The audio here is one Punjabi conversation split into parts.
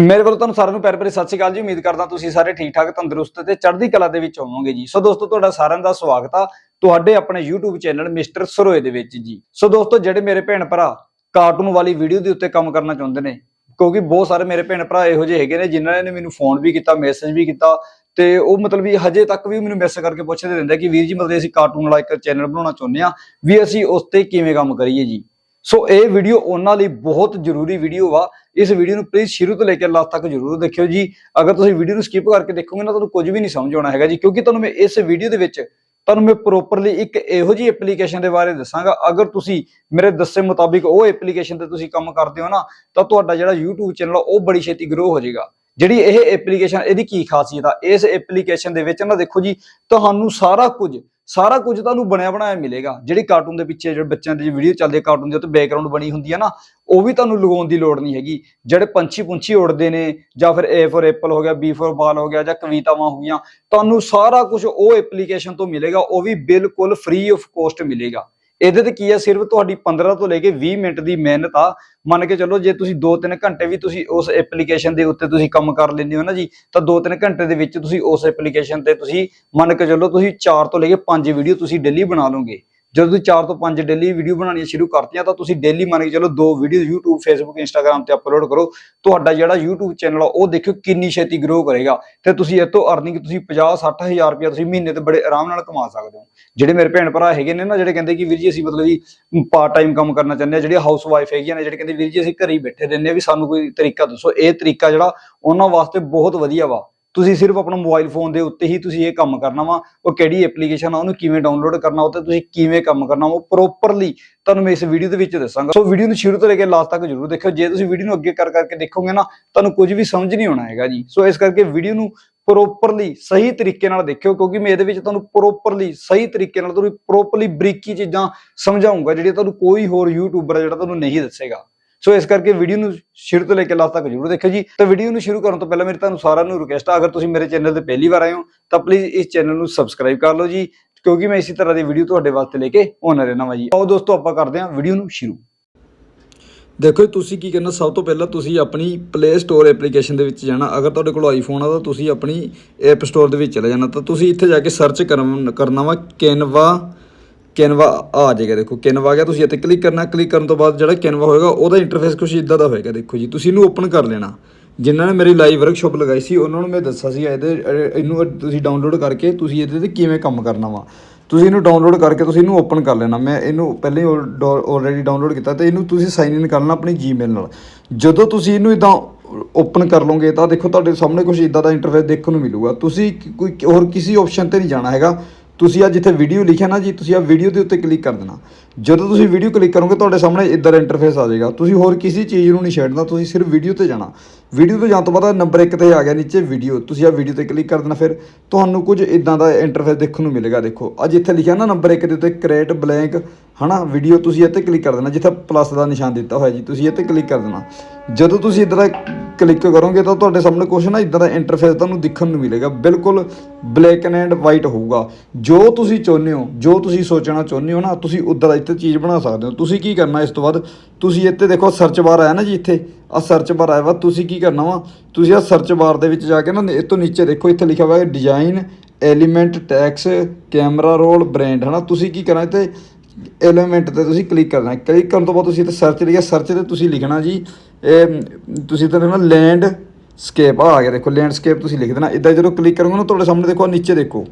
ਮੇਰੇ ਵੱਲੋਂ ਤੁਹਾਨੂੰ ਸਾਰਿਆਂ ਨੂੰ ਪਿਆਰ ਭਰੀ ਸਤਿ ਸ਼੍ਰੀ ਅਕਾਲ ਜੀ। ਉਮੀਦ ਕਰਦਾ ਤੁਸੀਂ ਸਾਰੇ ਠੀਕ ਠਾਕ, ਤੰਦਰੁਸਤ ਤੇ ਚੜ੍ਹਦੀ ਕਲਾ ਦੇ ਵਿੱਚ ਹੋਵੋਗੇ ਜੀ। ਸੋ ਦੋਸਤੋ, ਤੁਹਾਡਾ ਸਾਰਿਆਂ ਦਾ ਸਵਾਗਤ ਆ ਤੁਹਾਡੇ ਆਪਣੇ YouTube ਚੈਨਲ ਮਿਸਟਰ ਸਰੋਏ ਦੇ ਵਿੱਚ ਜੀ। ਸੋ ਦੋਸਤੋ, ਜਿਹੜੇ ਮੇਰੇ ਭੈਣ ਭਰਾ ਕਾਰਟੂਨ ਵਾਲੀ ਵੀਡੀਓ ਦੇ ਉੱਤੇ ਕੰਮ ਕਰਨਾ ਚਾਹੁੰਦੇ ਨੇ, ਕਿਉਂਕਿ ਬਹੁਤ ਸਾਰੇ ਮੇਰੇ ਭੈਣ ਭਰਾ ਇਹੋ ਜਿਹੇ ਹੈਗੇ ਨੇ ਜਿਨ੍ਹਾਂ ਨੇ ਮੈਨੂੰ ਫੋਨ ਵੀ ਕੀਤਾ ਮੈਸੇਜ ਵੀ ਕੀਤਾ ਤੇ ਉਹ ਮਤਲਬ ਵੀ ਹਜੇ ਤੱਕ ਵੀ ਮੈਨੂੰ ਮੈਸੇਜ ਕਰਕੇ ਪੁੱਛਦੇ ਰਹਿੰਦੇ ਕਿ ਵੀਰ ਜੀ, ਮਤਲਬ ਅਸੀਂ ਕਾਰਟੂਨ ਵਾਲਾ ਇੱਕ ਚੈਨਲ ਬਣਾਉਣਾ ਚਾਹੁੰਦੇ ਆ, ਵੀ ਅਸੀਂ ਉਸ ਤੇ ਕਿਵੇਂ ਕੰਮ ਕਰੀਏ ਜੀ। ਸੋ ਇਹ ਵੀਡੀਓ ਉਹਨਾਂ ਲਈ ਬਹੁਤ ਜ਼ਰੂਰੀ ਵੀਡੀਓ ਵਾ। ਇਸ ਵੀਡੀਓ ਨੂੰ ਪਲੀਜ਼ ਸ਼ੁਰੂ ਤੋਂ ਲੈ ਕੇ ਲਾਸਟ ਤੱਕ ਜ਼ਰੂਰ ਦੇਖਿਓ ਜੀ। ਅਗਰ ਤੁਸੀਂ ਵੀਡੀਓ ਨੂੰ ਸਕਿਪ ਕਰਕੇ ਦੇਖੋਗੇ ਨਾ, ਤੁਹਾਨੂੰ ਕੁਝ ਵੀ ਨਹੀਂ ਸਮਝ ਆਉਣਾ ਹੈਗਾ ਜੀ। ਕਿਉਂਕਿ ਤੁਹਾਨੂੰ ਮੈਂ ਇਸ ਵੀਡੀਓ ਦੇ ਵਿੱਚ, ਤੁਹਾਨੂੰ ਮੈਂ ਪ੍ਰੋਪਰਲੀ ਇੱਕ ਇਹੋ ਜਿਹੀ ਐਪਲੀਕੇਸ਼ਨ ਦੇ ਬਾਰੇ ਦੱਸਾਂਗਾ। ਅਗਰ ਤੁਸੀਂ ਮੇਰੇ ਦੱਸੇ ਮੁਤਾਬਿਕ ਉਹ ਐਪਲੀਕੇਸ਼ਨ ਤੇ ਤੁਸੀਂ ਕੰਮ ਕਰਦੇ ਹੋ ਨਾ, ਤਾਂ ਤੁਹਾਡਾ ਜਿਹੜਾ YouTube ਚੈਨਲ ਆ, ਉਹ ਬੜੀ ਛੇਤੀ ਗਰੋ ਹੋ ਜਾਏਗਾ। ਜਿਹੜੀ ਇਹ ਐਪਲੀਕੇਸ਼ਨ ਇਹਦੀ ਕੀ ਖਾਸੀਅਤ ਆ? ਇਸ ਐਪਲੀਕੇਸ਼ਨ ਦੇ ਵਿੱਚ ਨਾ ਦੇਖੋ ਜੀ, ਤੁਹਾਨੂੰ ਸਾਰਾ ਕੁਝ ਸਾਰਾ ਕੁਝ ਤੁਹਾਨੂੰ ਬਣਿਆ ਬਣਾਇਆ ਮਿਲੇਗਾ। ਜਿਹੜੀ ਕਾਰਟੂਨ ਦੇ ਪਿੱਛੇ ਜਿਹੜੇ ਬੱਚਿਆਂ ਦੀ ਵੀਡੀਓ ਚੱਲਦੀ ਹੈ ਕਾਰਟੂਨ ਦੇ ਉੱਤੇ ਬੈਕਗ੍ਰਾਉਂਡ ਬਣੀ ਹੁੰਦੀ ਹੈ ਨਾ, ਉਹ ਵੀ ਤੁਹਾਨੂੰ ਲਗਾਉਣ ਦੀ ਲੋੜ ਨਹੀਂ ਹੈਗੀ। ਜਿਹੜੇ ਪੰਛੀ ਪੁੰਛੀ ਉੜਦੇ ਨੇ, ਜਾਂ ਫਿਰ A ਫॉर ਐਪਲ ਹੋ ਗਿਆ, B ਫॉर ਬਾਲ ਹੋ ਗਿਆ, ਜਾਂ ਕਵਿਤਾਵਾਂ ਹੋ ਗਈਆਂ, ਤੁਹਾਨੂੰ ਸਾਰਾ ਕੁਝ ਉਹ ਐਪਲੀਕੇਸ਼ਨ ਤੋਂ ਮਿਲੇਗਾ, ਉਹ ਵੀ ਬਿਲਕੁਲ ਫ੍ਰੀ ਆਫ ਕੋਸਟ ਮਿਲੇਗਾ। ਇਹਦੇ ਤੇ ਕੀ ਆ? ਸਿਰਫ ਤੁਹਾਡੀ 15 ਤੋਂ ਲੈ ਕੇ 20 ਮਿੰਟ ਦੀ ਮਿਹਨਤ ਆ। ਮੰਨ ਕੇ ਚੱਲੋ, ਜੇ ਤੁਸੀਂ 2-3 ਘੰਟੇ ਵੀ ਤੁਸੀਂ ਉਸ ਐਪਲੀਕੇਸ਼ਨ ਦੇ ਉੱਤੇ ਤੁਸੀਂ ਕੰਮ ਕਰ ਲੈਂਦੇ ਹੋ ਨਾ ਜੀ, ਤਾਂ 2-3 ਘੰਟੇ ਦੇ ਵਿੱਚ ਤੁਸੀਂ ਉਸ ਐਪਲੀਕੇਸ਼ਨ ਤੇ ਤੁਸੀਂ ਮੰਨ ਕੇ ਚੱਲੋ, ਤੁਸੀਂ 4 ਤੋਂ ਲੈ ਕੇ 5 ਵੀਡੀਓ ਤੁਸੀਂ ਡੇਲੀ ਬਣਾ ਲਓਗੇ। ਜਦੋਂ ਤੁਸੀਂ 4 ਤੋਂ 5 ਡੇਲੀ ਵੀਡੀਓ ਬਣਾਉਣੀਆਂ ਸ਼ੁਰੂ ਕਰਤੀਆਂ, ਤਾਂ ਤੁਸੀਂ ਡੇਲੀ ਮੰਨ ਕੇ ਚਲੋ ਦੋ ਵੀਡੀਓ YouTube, Facebook, Instagram ਤੇ ਅਪਲੋਡ ਕਰੋ। ਤੁਹਾਡਾ ਜਿਹੜਾ YouTube ਚੈਨਲ ਆ, ਉਹ ਦੇਖਿਓ ਕਿੰਨੀ ਛੇਤੀ ਗਰੋ ਕਰੇਗਾ। ਤੇ ਤੁਸੀਂ ਇਹ ਤੋਂ ਅਰਨਿੰਗ ਤੁਸੀਂ 50 60 ਹਜ਼ਾਰ ਰੁਪਇਆ ਤੁਸੀਂ ਮਹੀਨੇ ਤੇ ਬੜੇ ਆਰਾਮ ਨਾਲ ਕਮਾ ਸਕਦੇ ਹੋ। ਜਿਹੜੇ ਮੇਰੇ ਭੈਣ ਭਰਾ ਹੈਗੇ ਨੇ ਨਾ, ਜਿਹੜੇ ਕਹਿੰਦੇ ਕਿ ਵੀਰ ਜੀ ਅਸੀਂ ਮਤਲਬ ਵੀ ਪਾਰਟ ਟਾਈਮ ਕੰਮ ਕਰਨਾ ਚਾਹੁੰਦੇ ਆ ਜਿਹੜੇ ਹਾਊਸ ਵਾਈਫ ਹੈਗੀਆਂ ਨੇ, ਜਿਹੜੇ ਕਹਿੰਦੇ ਵੀਰ ਜੀ ਅਸੀਂ ਘਰੇ ਹੀ ਬੈਠੇ ਰਹਿੰਦੇ ਆ ਵੀ ਸਾਨੂੰ ਕੋਈ ਤਰੀਕਾ ਦੱਸੋ। ਇਹ ਤਰੀਕਾ ਜਿਹੜਾ ਉਹਨਾਂ ਵਾਸਤੇ ਬਹੁਤ ਵਧੀਆ ਵਾ। ਤੁਸੀਂ ਸਿਰਫ ਆਪਣਾ ਮੋਬਾਈਲ ਫੋਨ ਦੇ ਉੱਤੇ ਹੀ ਤੁਸੀਂ ਇਹ ਕੰਮ ਕਰਨਾ ਵਾ, ਉਹ ਕਿਹੜੀ ਐਪਲੀਕੇਸ਼ਨ ਆ, ਉਹਨੂੰ ਕਿਵੇਂ ਡਾਊਨਲੋਡ ਕਰਨਾ, ਉਹ ਤੇ ਤੁਸੀਂ ਕਿਵੇਂ ਕੰਮ ਕਰਨਾ ਉਹ ਪ੍ਰੋਪਰਲੀ ਤੁਹਾਨੂੰ ਮੈਂ ਇਸ ਵੀਡੀਓ ਦੇ ਵਿੱਚ ਦੱਸਾਂਗਾ। ਸੋ ਵੀਡੀਓ ਨੂੰ ਸ਼ੁਰੂ ਤੋਂ ਲੈ ਕੇ ਲਾਸਟ ਤੱਕ ਜਰੂਰ ਦੇਖਿਓ। ਜੇ ਤੁਸੀਂ ਵੀਡੀਓ ਨੂੰ ਅੱਗੇ ਕਰ ਕਰਕੇ ਦੇਖੋਗੇ ਨਾ, ਤੁਹਾਨੂੰ ਕੁਝ ਵੀ ਸਮਝ ਨਹੀਂ ਆਉਣਾ ਹੈਗਾ ਜੀ। ਸੋ ਇਸ ਕਰਕੇ ਵੀਡੀਓ ਨੂੰ ਪ੍ਰੋਪਰਲੀ ਸਹੀ ਤਰੀਕੇ ਨਾਲ ਦੇਖਿਓ, ਕਿਉਂਕਿ ਮੈਂ ਇਹਦੇ ਵਿੱਚ ਤੁਹਾਨੂੰ ਪ੍ਰੋਪਰਲੀ ਸਹੀ ਤਰੀਕੇ ਨਾਲ ਤੁਹਾਨੂੰ ਪ੍ਰੋਪਰਲੀ ਬਰੀਕੀ ਚੀਜ਼ਾਂ ਸਮਝਾਉਂਗਾ, ਜਿਹੜੀਆਂ ਤੁਹਾਨੂੰ ਕੋਈ ਹੋਰ ਯੂਟਿਊਬਰ ਆ ਜਿਹੜਾ ਤੁਹਾਨੂੰ ਨਹੀਂ ਦੱਸੇਗਾ। ਸੋ ਇਸ ਕਰਕੇ ਵੀਡੀਓ ਨੂੰ ਸ਼ੁਰੂ ਤੋਂ ਲੈ ਕੇ ਲਾਸਟ ਤੱਕ ਜਰੂਰ ਦੇਖਿਓ ਜੀ। ਤਾਂ ਵੀਡੀਓ ਨੂੰ ਸ਼ੁਰੂ ਕਰਨ ਤੋਂ ਪਹਿਲਾਂ ਮੇਰੀ ਤੁਹਾਨੂੰ ਸਾਰਿਆਂ ਨੂੰ ਰਿਕੁਐਸਟ ਆ ਅਗਰ ਤੁਸੀਂ ਮੇਰੇ ਚੈਨਲ ਤੇ ਪਹਿਲੀ ਵਾਰ ਆਏ ਹੋ ਤਾਂ ਪਲੀਜ਼ ਇਸ ਚੈਨਲ ਨੂੰ ਸਬਸਕ੍ਰਾਈਬ ਕਰ ਲਓ ਜੀ ਕਿਉਂਕਿ ਮੈਂ ਇਸੇ ਤਰ੍ਹਾਂ ਦੀ ਵੀਡੀਓ ਤੁਹਾਡੇ ਵਾਸਤੇ ਲੈ ਕੇ ਆਉਣਾ ਰਹਿਣਾ ਵਾ ਜੀ। ਆਓ ਦੋਸਤੋ ਆਪਾਂ ਕਰਦੇ ਹਾਂ ਵੀਡੀਓ ਨੂੰ ਸ਼ੁਰੂ। ਦੇਖੋ ਜੀ, ਤੁਸੀਂ ਕੀ ਕਰਨਾ ਸਭ ਤੋਂ ਪਹਿਲਾਂ ਤੁਸੀਂ ਆਪਣੀ ਪਲੇ ਸਟੋਰ ਐਪਲੀਕੇਸ਼ਨ ਦੇ ਵਿੱਚ ਜਾਣਾ। ਅਗਰ ਤੁਹਾਡੇ ਕੋਲ ਆਈਫੋਨ ਆ ਤਾਂ ਤੁਸੀਂ ਆਪਣੀ ਐਪ ਸਟੋਰ ਦੇ ਵਿੱਚ ਚਲੇ ਜਾਣਾ। ਤਾਂ ਤੁਸੀਂ ਇੱਥੇ ਜਾ ਕੇ ਸਰਚ ਕਰਨਾ ਵਾ ਕੈਨਵਾ ਕੈਨਵਾ ਆ ਜਾਏਗਾ, ਦੇਖੋ ਕੈਨਵਾ ਆ ਗਿਆ, ਤੁਸੀਂ ਇੱਥੇ ਕਲਿੱਕ ਕਰਨਾ ਕਲਿੱਕ ਕਰਨ ਤੋਂ ਬਾਅਦ ਜਿਹੜਾ ਕੈਨਵਾ ਹੋਏਗਾ, ਉਹਦਾ ਇੰਟਰਫੇਸ ਕੁਝ ਇਦਾਂ ਦਾ ਹੋਏਗਾ, ਦੇਖੋ ਜੀ, ਤੁਸੀਂ ਇਹਨੂੰ ਓਪਨ ਕਰ ਲੈਣਾ। ਜਿਨ੍ਹਾਂ ਨੇ ਮੇਰੀ ਲਾਈਵ ਵਰਕਸ਼ਾਪ ਲਗਾਈ ਸੀ, ਉਹਨਾਂ ਨੂੰ ਮੈਂ ਦੱਸਿਆ ਸੀ, ਇਹਦੇ, ਇਹਨੂੰ ਤੁਸੀਂ ਡਾਊਨਲੋਡ ਕਰਕੇ ਤੁਸੀਂ ਇਹਦੇ ਤੇ ਕਿਵੇਂ ਕੰਮ ਕਰਨਾ ਵਾ। ਤੁਸੀਂ ਇਹਨੂੰ ਡਾਊਨਲੋਡ ਕਰਕੇ ਤੁਸੀਂ ਇਹਨੂੰ ਓਪਨ ਕਰ ਲੈਣਾ। ਮੈਂ ਇਹਨੂੰ ਪਹਿਲੇ ਹੀ ਆਲਰੇਡੀ ਡਾਊਨਲੋਡ ਕੀਤਾ ਤੇ ਇਹਨੂੰ ਤੁਸੀਂ ਸਾਈਨ ਇਨ ਕਰਨਾ ਆਪਣੀ ਜੀਮੇਲ ਨਾਲ। ਜਦੋਂ ਤੁਸੀਂ ਇਹਨੂੰ ਇਦਾਂ ਓਪਨ ਕਰ ਲਓਗੇ, ਤਾਂ ਦੇਖੋ ਤੁਹਾਡੇ ਸਾਹਮਣੇ ਕੁਝ ਇਦਾਂ ਦਾ ਇੰਟਰਫੇਸ ਦੇਖਣ ਨੂੰ ਮਿਲੂਗਾ। ਤੁਸੀਂ ਕੋਈ ਹੋਰ ਕਿਸੇ ਆਪਸ਼ਨ ਤੇ ਨਹੀਂ ਜਾਣਾ ਹੈਗਾ। ਤੁਸੀਂ ਆ ਜਿੱਥੇ ਵੀਡੀਓ ਲਿਖਿਆ ਨਾ ਜੀ, ਤੁਸੀਂ ਆ ਵੀਡੀਓ ਦੇ ਉੱਤੇ ਕਲਿੱਕ ਕਰ ਦੇਣਾ। ਜਦੋਂ ਤੁਸੀਂ ਵੀਡੀਓ ਕਲਿੱਕ ਕਰੋਗੇ, ਤੁਹਾਡੇ ਸਾਹਮਣੇ ਇਦਾਂ ਦਾ ਇੰਟਰਫੇਸ ਆ ਜਾਏਗਾ। ਤੁਸੀਂ ਹੋਰ ਕਿਸੇ ਚੀਜ਼ ਨੂੰ ਨਹੀਂ ਛੇੜਨਾ, ਤੁਸੀਂ ਸਿਰਫ ਵੀਡੀਓ ਤੇ ਜਾਣਾ। ਵੀਡੀਓ ਤੇ ਜਾਣ ਤੋਂ ਬਾਅਦ ਨੰਬਰ 1 ਤੇ ਆ ਗਿਆ ਨੀਚੇ ਵੀਡੀਓ ਤੁਸੀਂ ਆ ਵੀਡੀਓ ਤੇ ਕਲਿੱਕ ਕਰ ਦੇਣਾ, ਫਿਰ ਤੁਹਾਨੂੰ ਕੁਝ ਇਦਾਂ ਦਾ ਇੰਟਰਫੇਸ ਦੇਖਣ ਨੂੰ ਮਿਲੇਗਾ। ਦੇਖੋ ਆ ਜਿੱਥੇ ਲਿਖਿਆ ਨਾ ਨੰਬਰ 1 ਦੇ ਉੱਤੇ ਕ੍ਰੀਏਟ ਬਲੈਂਕ ਹਨਾ ਵੀਡੀਓ ਤੁਸੀਂ ਇੱਥੇ ਕਲਿੱਕ ਕਰ ਦੇਣਾ, ਜਿੱਥੇ ਪਲੱਸ ਦਾ ਨਿਸ਼ਾਨ ਦਿੱਤਾ ਹੋਇਆ ਜੀ, ਤੁਸੀਂ ਇੱਥੇ ਕਲਿੱਕ ਕਰ ਦੇਣਾ। ਜਦੋਂ ਤੁਸੀਂ ਇਦਾਂ ਦਾ ਕਲਿੱਕ ਕਰੋਗੇ ਤਾਂ ਤੁਹਾਡੇ ਸਾਹਮਣੇ ਕੁਝ ਨਾ ਇਦਾਂ ਦਾ ਇੰਟਰਫੇਸ ਤੁਹਾਨੂੰ ਦਿਖਣ ਨੂੰ ਮਿਲੇਗਾ। ਬਿਲਕੁਲ ਬਲੈਕ ਐਂਡ ਵਾਈਟ ਹੋਊਗਾ। ਜੋ ਤੁਸੀਂ ਚਾਹੁੰਦੇ ਹੋ, ਜੋ ਤੁਸੀਂ ਸੋਚਣਾ ਚਾਹੁੰਦੇ ਹੋ ਨਾ, ਤੁਸੀਂ ਉਦਾਂ ਇੱਥੇ ਚੀਜ਼ ਬਣਾ ਸਕਦੇ ਹੋ। ਤੁਸੀਂ ਕੀ ਕਰਨਾ ਇਸ ਤੋਂ ਬਾਅਦ? ਤੁਸੀਂ ਇੱਥੇ ਦੇਖੋ ਸਰਚ ਬਾਰ ਆਇਆ ਨਾ ਜੀ ਇੱਥੇ। ਆ ਸਰਚ ਬਾਰ ਆਇਆ ਵਾ, ਤੁਸੀਂ ਕੀ ਕਰਨਾ ਵਾ? ਤੁਸੀਂ ਆ ਸਰਚ ਬਾਰ ਦੇ ਵਿੱਚ ਜਾ ਕੇ ਨਾ, ਇਹ ਤੋਂ ਨੀਚੇ ਦੇਖੋ, ਇੱਥੇ ਲਿਖਿਆ ਹੋਇਆ design element text camera roll brand ਹਨਾ? ਤੁਸੀਂ ਕੀ ਕਰਨਾ ਇੱਥੇ? ਐਲੀਮੈਂਟ ਤੇ ਤੁਸੀਂ ਕਲਿੱਕ ਕਰਨਾ ਕਲਿੱਕ ਕਰਨ ਤੋਂ ਬਾਅਦ ਤੁਸੀਂ ਇੱਥੇ ਸਰਚ ਲਿਖਿਆ ਸਰਚ ਤੇ ਤੁਸੀਂ ਲਿਖਣਾ ਜੀ, ਇਹ, ਤੁਸੀਂ ਤਾਂ ਲਿਖਣਾ ਲੈਂਡ ਸਕੇਪ ਆ ਗਿਆ ਦੇਖੋ ਲੈਂਡਸਕੇਪ ਤੁਸੀਂ ਲਿਖ ਦੇਣਾ। ਇਦਾਂ ਜਦੋਂ ਕਲਿੱਕ ਕਰੋਗੇ ਨਾ, ਤੁਹਾਡੇ ਸਾਹਮਣੇ ਦੇਖੋ ਨੀਚੇ ਦੇਖੋ।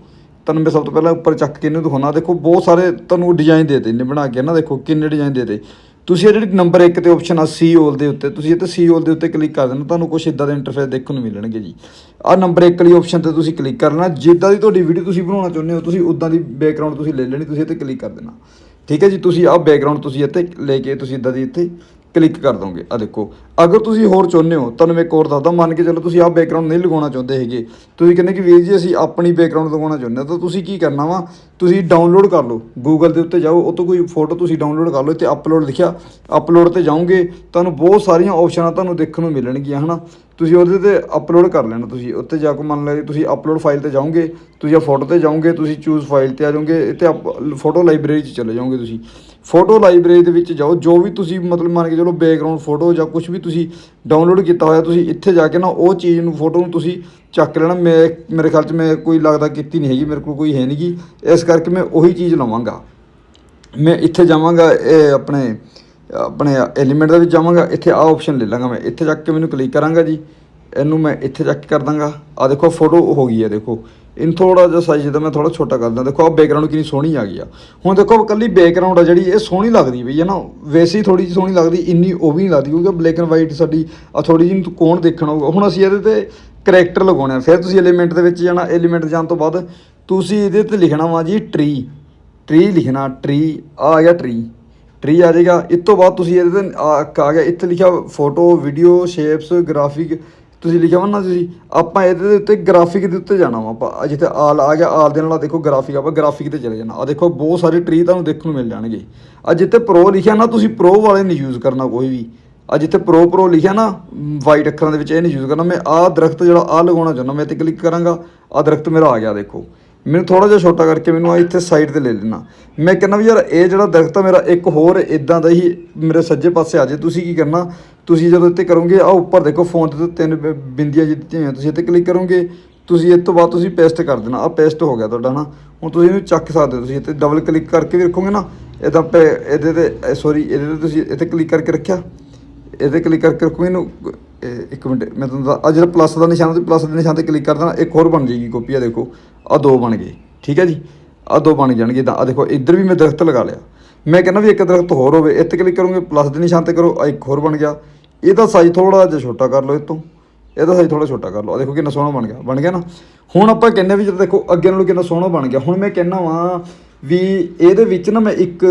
ਤੁਹਾਨੂੰ ਮੈਂ ਸਭ ਤੋਂ ਪਹਿਲਾਂ ਉੱਪਰ ਚੱਕ ਕੇ ਇਹਨੂੰ ਦਿਖਾਉਣਾ। ਦੇਖੋ, ਬਹੁਤ ਸਾਰੇ ਤੁਹਾਨੂੰ ਡਿਜ਼ਾਈਨ ਦੇ ਦਿੱਤੇ ਨੇ, ਬਣਾ ਕੇ ਨਾ ਦੇਖੋ, ਕਿੰਨੇ ਡਿਜ਼ਾਈਨ ਦੇ ਦਿੱਤੇ। ਤੁਸੀਂ ਇਹ ਜਿਹੜੀ ਨੰਬਰ 1 ਤੇ ਆਪਸ਼ਨ ਆ ਸੀ ਓਲ ਦੇ ਉੱਤੇ, ਤੁਸੀਂ ਇੱਥੇ ਸੀ ਓਲ ਦੇ ਉੱਤੇ ਕਲਿੱਕ ਕਰ ਦੇਣਾ, ਤੁਹਾਨੂੰ ਕੁਝ ਇਦਾਂ ਦੇ ਇੰਟਰਫੇਸ ਦੇਖਣ ਨੂੰ ਮਿਲਣਗੇ ਜੀ। ਆ ਨੰਬਰ 1 ਵਾਲੀ ਆਪਸ਼ਨ ਤੇ ਤੁਸੀਂ ਕਲਿੱਕ ਕਰਨਾ ਜਿੱਦਾਂ ਦੀ ਤੁਹਾਡੀ ਵੀਡੀਓ ਤੁਸੀਂ ਬਣਾਉਣਾ ਚਾਹੁੰਦੇ ਹੋ, ਤੁਸੀਂ ਉਦਾਂ ਦੀ ਬੈਕਗ੍ਰਾਉਂਡ ਤੁਸੀਂ ਲੈ ਲੈਣੀ, ਤੁਸੀਂ ਇੱਥੇ ਕਲਿੱਕ ਕਰ ਦੇਣਾ। ਠੀਕ ਹੈ ਜੀ ਤੁਸੀਂ ਆਹ ਬੈਕਗ੍ਰਾਉਂਡ ਤੁਸੀਂ ਇੱਥੇ ਲੈ ਕੇ ਤੁਸੀਂ ਇਦਾਂ ਦੀ ਇੱਥੇ ਕਲਿੱਕ ਕਰ ਦੋਗੇ। ਆ ਦੇਖੋ, ਅਗਰ ਤੁਸੀਂ ਹੋਰ ਚਾਹੁੰਦੇ ਹੋ, ਤੁਹਾਨੂੰ ਇੱਕ ਹੋਰ ਦੱਸਦਾ, ਮੰਨ ਕੇ ਚਲੋ ਤੁਸੀਂ ਆਹ ਬੈਕਗ੍ਰਾਉਂਡ ਨਹੀਂ ਲਗਾਉਣਾ ਚਾਹੁੰਦੇ ਹੈਗੇ। ਤੁਸੀਂ ਕਹਿੰਦੇ ਕਿ ਵੀਰ ਜੀ, ਅਸੀਂ ਆਪਣੀ ਬੈਕਗ੍ਰਾਉਂਡ ਲਗਾਉਣਾ ਚਾਹੁੰਦੇ ਹਾਂ, ਤਾਂ ਤੁਸੀਂ ਕੀ ਕਰਨਾ ਵਾ? ਤੁਸੀਂ ਡਾਊਨਲੋਡ ਕਰ ਲਓ। ਗੂਗਲ ਦੇ ਉੱਤੇ ਜਾਓ ਉਹ ਤੋਂ ਕੋਈ ਫੋਟੋ ਤੁਸੀਂ ਡਾਊਨਲੋਡ ਕਰ ਲਓ ਤੇ ਅਪਲੋਡ ਲਿਖਿਆ ਅਪਲੋਡ ਤੇ ਜਾਓਗੇ, ਤੁਹਾਨੂੰ ਬਹੁਤ ਸਾਰੀਆਂ ਆਪਸ਼ਨਾਂ ਤੁਹਾਨੂੰ ਦੇਖਣ ਨੂੰ ਮਿਲਣਗੀਆਂ, ਹਨਾ? ਤੁਸੀਂ ਉਹਦੇ ਤੇ ਅਪਲੋਡ ਕਰ ਲੈਣਾ ਤੁਸੀਂ। ਉੱਤੇ ਜਾ ਕੇ ਮੰਨ ਲਓ, ਤੁਸੀਂ ਅਪਲੋਡ ਫਾਈਲ ਤੇ ਜਾਓਗੇ, ਤੁਸੀਂ ਆ ਫੋਟੋ ਤੇ ਜਾਓਗੇ, ਤੁਸੀਂ ਚੂਜ਼ ਫਾਈਲ ਤੇ ਆ ਜਾਓਗੇ, ਇੱਥੇ ਫੋਟੋ ਲਾਇਬ੍ਰੇਰੀ 'ਚ ਚਲੇ ਜਾਓਗੇ ਤੁਸੀਂ। ਫੋਟੋ ਲਾਇਬ੍ਰੇਰੀ ਦੇ ਵਿੱਚ ਜਾਓ, ਜੋ ਵੀ ਤੁਸੀਂ ਮਤਲਬ ਮੰਨ ਕੇ ਚਲੋ ਬੈਕਗ੍ਰਾਉਂਡ ਫੋਟੋ ਜਾਂ ਕੁਝ ਵੀ ਤੁਸੀਂ ਡਾਊਨਲੋਡ ਕੀਤਾ ਹੋਇਆ, ਤੁਸੀਂ ਇੱਥੇ ਜਾ ਕੇ ਨਾ ਉਹ ਚੀਜ਼ ਨੂੰ, ਫੋਟੋ ਨੂੰ ਤੁਸੀਂ ਚੱਕ ਲੈਣਾ। ਮੈਂ, ਮੇਰੇ ਖਿਆਲ 'ਚ ਮੈਂ ਕੋਈ ਲੱਗਦਾ ਕੀਤੀ ਨਹੀਂ ਹੈਗੀ, ਮੇਰੇ ਕੋਲ ਕੋਈ ਹੈ ਨਹੀਂਗੀ ਇਸ ਕਰਕੇ ਮੈਂ ਉਹੀ ਚੀਜ਼ ਲਵਾਂਗਾ। ਮੈਂ ਇੱਥੇ ਜਾਵਾਂਗਾ, ਇਹ ਆਪਣੇ ਆਪਣੇ ਐਲੀਮੈਂਟ ਦੇ ਵਿੱਚ ਜਾਵਾਂਗਾ, ਇੱਥੇ ਆ ਆਪਸ਼ਨ ਲੈ ਲਾਂਗਾ ਮੈਂ। ਇੱਥੇ ਜਾ ਕੇ ਮੈਨੂੰ ਕਲਿੱਕ ਕਰਾਂਗਾ ਜੀ। ਇਹਨੂੰ ਮੈਂ ਇੱਥੇ ਜਾ ਕੇ ਕਰ ਦਾਂਗਾ। ਆ ਦੇਖੋ ਫੋਟੋ ਹੋ ਗਈ ਹੈ, ਦੇਖੋ। ਇਨ ਥੋੜਾ ਜਿਹਾ ਸਾਈਜ਼ ਦਾ ਮੈਂ ਥੋੜਾ ਛੋਟਾ ਕਰ ਦਿੰਦਾ ਦੇਖੋ ਆ ਬੈਕਗ੍ਰਾਉਂਡ ਕਿੰਨੀ ਸੋਹਣੀ ਆ ਗਈ ਆ। ਹੁਣ ਦੇਖੋ ਕੱਲੀ ਬੈਕਗ੍ਰਾਉਂਡ ਆ ਜਿਹੜੀ, ਇਹ ਸੋਹਣੀ ਲੱਗਦੀ ਪਈ ਹੈ ਨਾ। ਵੈਸੇ ਹੀ ਥੋੜੀ ਜਿਹੀ ਸੋਹਣੀ ਲੱਗਦੀ, ਇੰਨੀ ਉਹ ਵੀ ਨਹੀਂ ਲੱਗਦੀ, ਕਿਉਂਕਿ ਬਲੈਕ ਐਂਡ ਵਾਈਟ ਸਾਡੀ ਆ ਥੋੜੀ ਜਿਹੀ ਕੋਣ ਦੇਖਣਾ ਹੋਊਗਾ। ਹੁਣ ਅਸੀਂ ਇਹਦੇ ਤੇ ਕਰੈਕਟਰ ਲਗਾਉਣੇ ਆ। ਫਿਰ ਤੁਸੀਂ ਐਲੀਮੈਂਟ ਦੇ ਵਿੱਚ ਜਾਣਾ ਐਲੀਮੈਂਟ ਜਾਣ ਤੋਂ ਬਾਅਦ ਤੁਸੀਂ ਇਹਦੇ ਤੇ ਲਿਖਣਾ ਵਾ ਜੀ ਟਰੀ ਟ੍ਰੀ ਲਿਖਣਾ ਟ੍ਰੀ ਆ ਗਿਆ ਟ੍ਰੀ ਟ੍ਰੀ ਆ ਜਾਏਗਾ। ਇਸ ਤੋਂ ਬਾਅਦ ਤੁਸੀਂ ਇਹਦੇ ਤੇ ਆ ਗਿਆ, ਇੱਥੇ ਲਿਖਿਆ ਫੋਟੋ ਵੀਡੀਓ ਸ਼ੇਪਸ ਗ੍ਰਾਫਿਕ ਤੁਸੀਂ ਲਿਖਿਆ ਵਾ ਨਾ ਤੁਸੀਂ, ਆਪਾਂ ਇਹਦੇ ਦੇ ਉੱਤੇ ਗ੍ਰਾਫਿਕ ਦੇ ਉੱਤੇ ਜਾਣਾ ਵਾ, ਆਪਾਂ ਜਿੱਥੇ ਆਲ ਆ ਗਿਆ, ਆਲ ਦੇ ਨਾਲ ਦੇਖੋ ਗ੍ਰਾਫਿਕ ਆਪਾਂ ਗ੍ਰਾਫਿਕ ਤੇ ਚਲੇ ਜਾਣਾ। ਆ ਦੇਖੋ, ਬਹੁਤ ਸਾਰੇ ਟਰੀ ਤੁਹਾਨੂੰ ਦੇਖਣ ਨੂੰ ਮਿਲ ਜਾਣਗੇ। ਆ ਜਿੱਥੇ ਪ੍ਰੋ ਲਿਖਿਆ ਨਾ, ਤੁਸੀਂ ਪ੍ਰੋ ਵਾਲੇ ਨਹੀਂ ਯੂਜ਼ ਕਰਨਾ ਕੋਈ ਵੀ। ਆ ਜਿੱਥੇ ਪ੍ਰੋ ਪ੍ਰੋ ਲਿਖਿਆ ਨਾ ਵਾਈਟ ਅੱਖਰਾਂ ਦੇ ਵਿੱਚ ਇਹ ਨਹੀਂ ਯੂਜ਼ ਕਰਨਾ। ਮੈਂ ਆਹ ਦਰਖਤ ਜਿਹੜਾ ਆ ਲਗਾਉਣਾ ਚਾਹੁੰਦਾ, ਮੈਂ ਤੇ ਕਲਿੱਕ ਕਰਾਂਗਾ ਆ ਦਰਖਤ ਮੇਰਾ ਆ ਗਿਆ, ਦੇਖੋ। ਮੈਨੂੰ ਥੋੜਾ ਜਿਹਾ ਛੋਟਾ ਕਰਕੇ ਮੈਨੂੰ ਆ ਇੱਥੇ ਸਾਈਡ ਤੇ ਲੈ ਲੈਣਾ। ਮੈਂ ਕਹਿੰਦਾ ਵੀ ਯਾਰ ਇਹ ਜਿਹੜਾ ਦਰਖਤ ਆ ਮੇਰਾ ਇੱਕ ਹੋਰ ਇਦਾਂ ਦਾ ਹੀ ਮੇਰੇ ਸੱਜੇ ਪਾਸੇ ਆ ਜੇ, ਤੁਸੀਂ ਕੀ ਕਰਨਾ? ਤੁਸੀਂ ਜਦੋਂ ਇੱਥੇ ਕਰੋਗੇ ਆ ਉੱਪਰ ਦੇਖੋ ਫੋਨ ਤੇ ਤਿੰਨ ਬਿੰਦੀਆਂ ਜਿਹੀ ਦਿੱਤੀਆਂ ਹੋਈਆਂ, ਤੁਸੀਂ ਇੱਥੇ ਕਲਿੱਕ ਕਰੋਗੇ, ਤੁਸੀਂ ਇਸ ਤੋਂ ਬਾਅਦ ਤੁਸੀਂ ਪੇਸਟ ਕਰ ਦੇਣਾ। ਆ ਪੇਸਟ ਹੋ ਗਿਆ ਤੁਹਾਡਾ ਹਨਾ। ਹੁਣ ਤੁਸੀਂ ਇਹਨੂੰ ਚੱਕ ਸਕਦੇ ਹੋ, ਤੁਸੀਂ ਇੱਥੇ ਡਬਲ ਕਲਿੱਕ ਕਰਕੇ ਵੀ ਰੱਖੋਗੇ ਨਾ ਇਹਦਾ ਇਹਦੇ ਤੇ ਸੌਰੀ ਇਹਦੇ ਤੇ ਤੁਸੀਂ ਇੱਥੇ ਕਲਿੱਕ ਕਰਕੇ ਰੱਖਿਆ। ਇਹਦੇ ਕਲਿੱਕ ਕਰਕੇ ਰੱਖੋਗੇ ਇਹਨੂੰ ਇੱਕ ਮਿੰਟ, ਮੈਂ ਤੁਹਾਨੂੰ ਆ ਜਿਹੜਾ ਪਲੱਸ ਦਾ ਨਿਸ਼ਾਨ ਤੇ ਪਲੱਸ ਦੇ ਨਿਸ਼ਾਨ ਤੇ ਕਲਿੱਕ ਕਰ ਦੇਣਾ, ਇੱਕ ਹੋਰ ਬਣ ਜਾਏਗੀ ਕਾਪੀ ਆ ਦੇਖੋ। ਆ ਦੋ ਬਣ ਗਏ, ਠੀਕ ਹੈ ਜੀ? ਆ ਦੋ ਬਣ ਜਾਣਗੇ ਤਾਂ ਆ ਦੇਖੋ, ਇੱਧਰ ਵੀ ਮੈਂ ਦਰਖਤ ਲਗਾ ਲਿਆ। ਮੈਂ ਕਹਿੰਦਾ ਵੀ ਇੱਕ ਦਰਖਤ ਹੋਰ ਹੋਵੇ, ਇੱਥੇ ਕਲਿੱਕ ਕਰੋਗੇ? ਪਲੱਸ ਦੇ ਨਿਸ਼ਾਨ ਤੇ ਕਰੋ ਆ ਇੱਕ ਹੋਰ ਬਣ ਗਿਆ। ਇਹਦਾ ਸਾਈਜ਼ ਥੋੜਾ ਜਿਹਾ ਛੋਟਾ ਕਰ ਲਓ ਇਹ ਤੋਂ ਇਹਦਾ ਸਾਈਜ਼ ਥੋੜਾ ਛੋਟਾ ਕਰ ਲਓ। ਆ ਦੇਖੋ ਕਿੰਨਾ ਸੋਹਣਾ ਬਣ ਗਿਆ ਬਣ ਗਿਆ ਨਾ? ਹੁਣ ਆਪਾਂ ਕਹਿੰਦੇ ਵੀ ਜਦੋਂ ਦੇਖੋ, ਅੱਗੇ ਨਾਲੋਂ ਕਿੰਨਾ ਸੋਹਣਾ ਬਣ ਗਿਆ। ਹੁਣ ਮੈਂ ਕਹਿੰਦਾ ਵਾਂ ਵੀ ਇਹਦੇ ਵਿੱਚ ਨਾ ਮੈਂ ਇੱਕ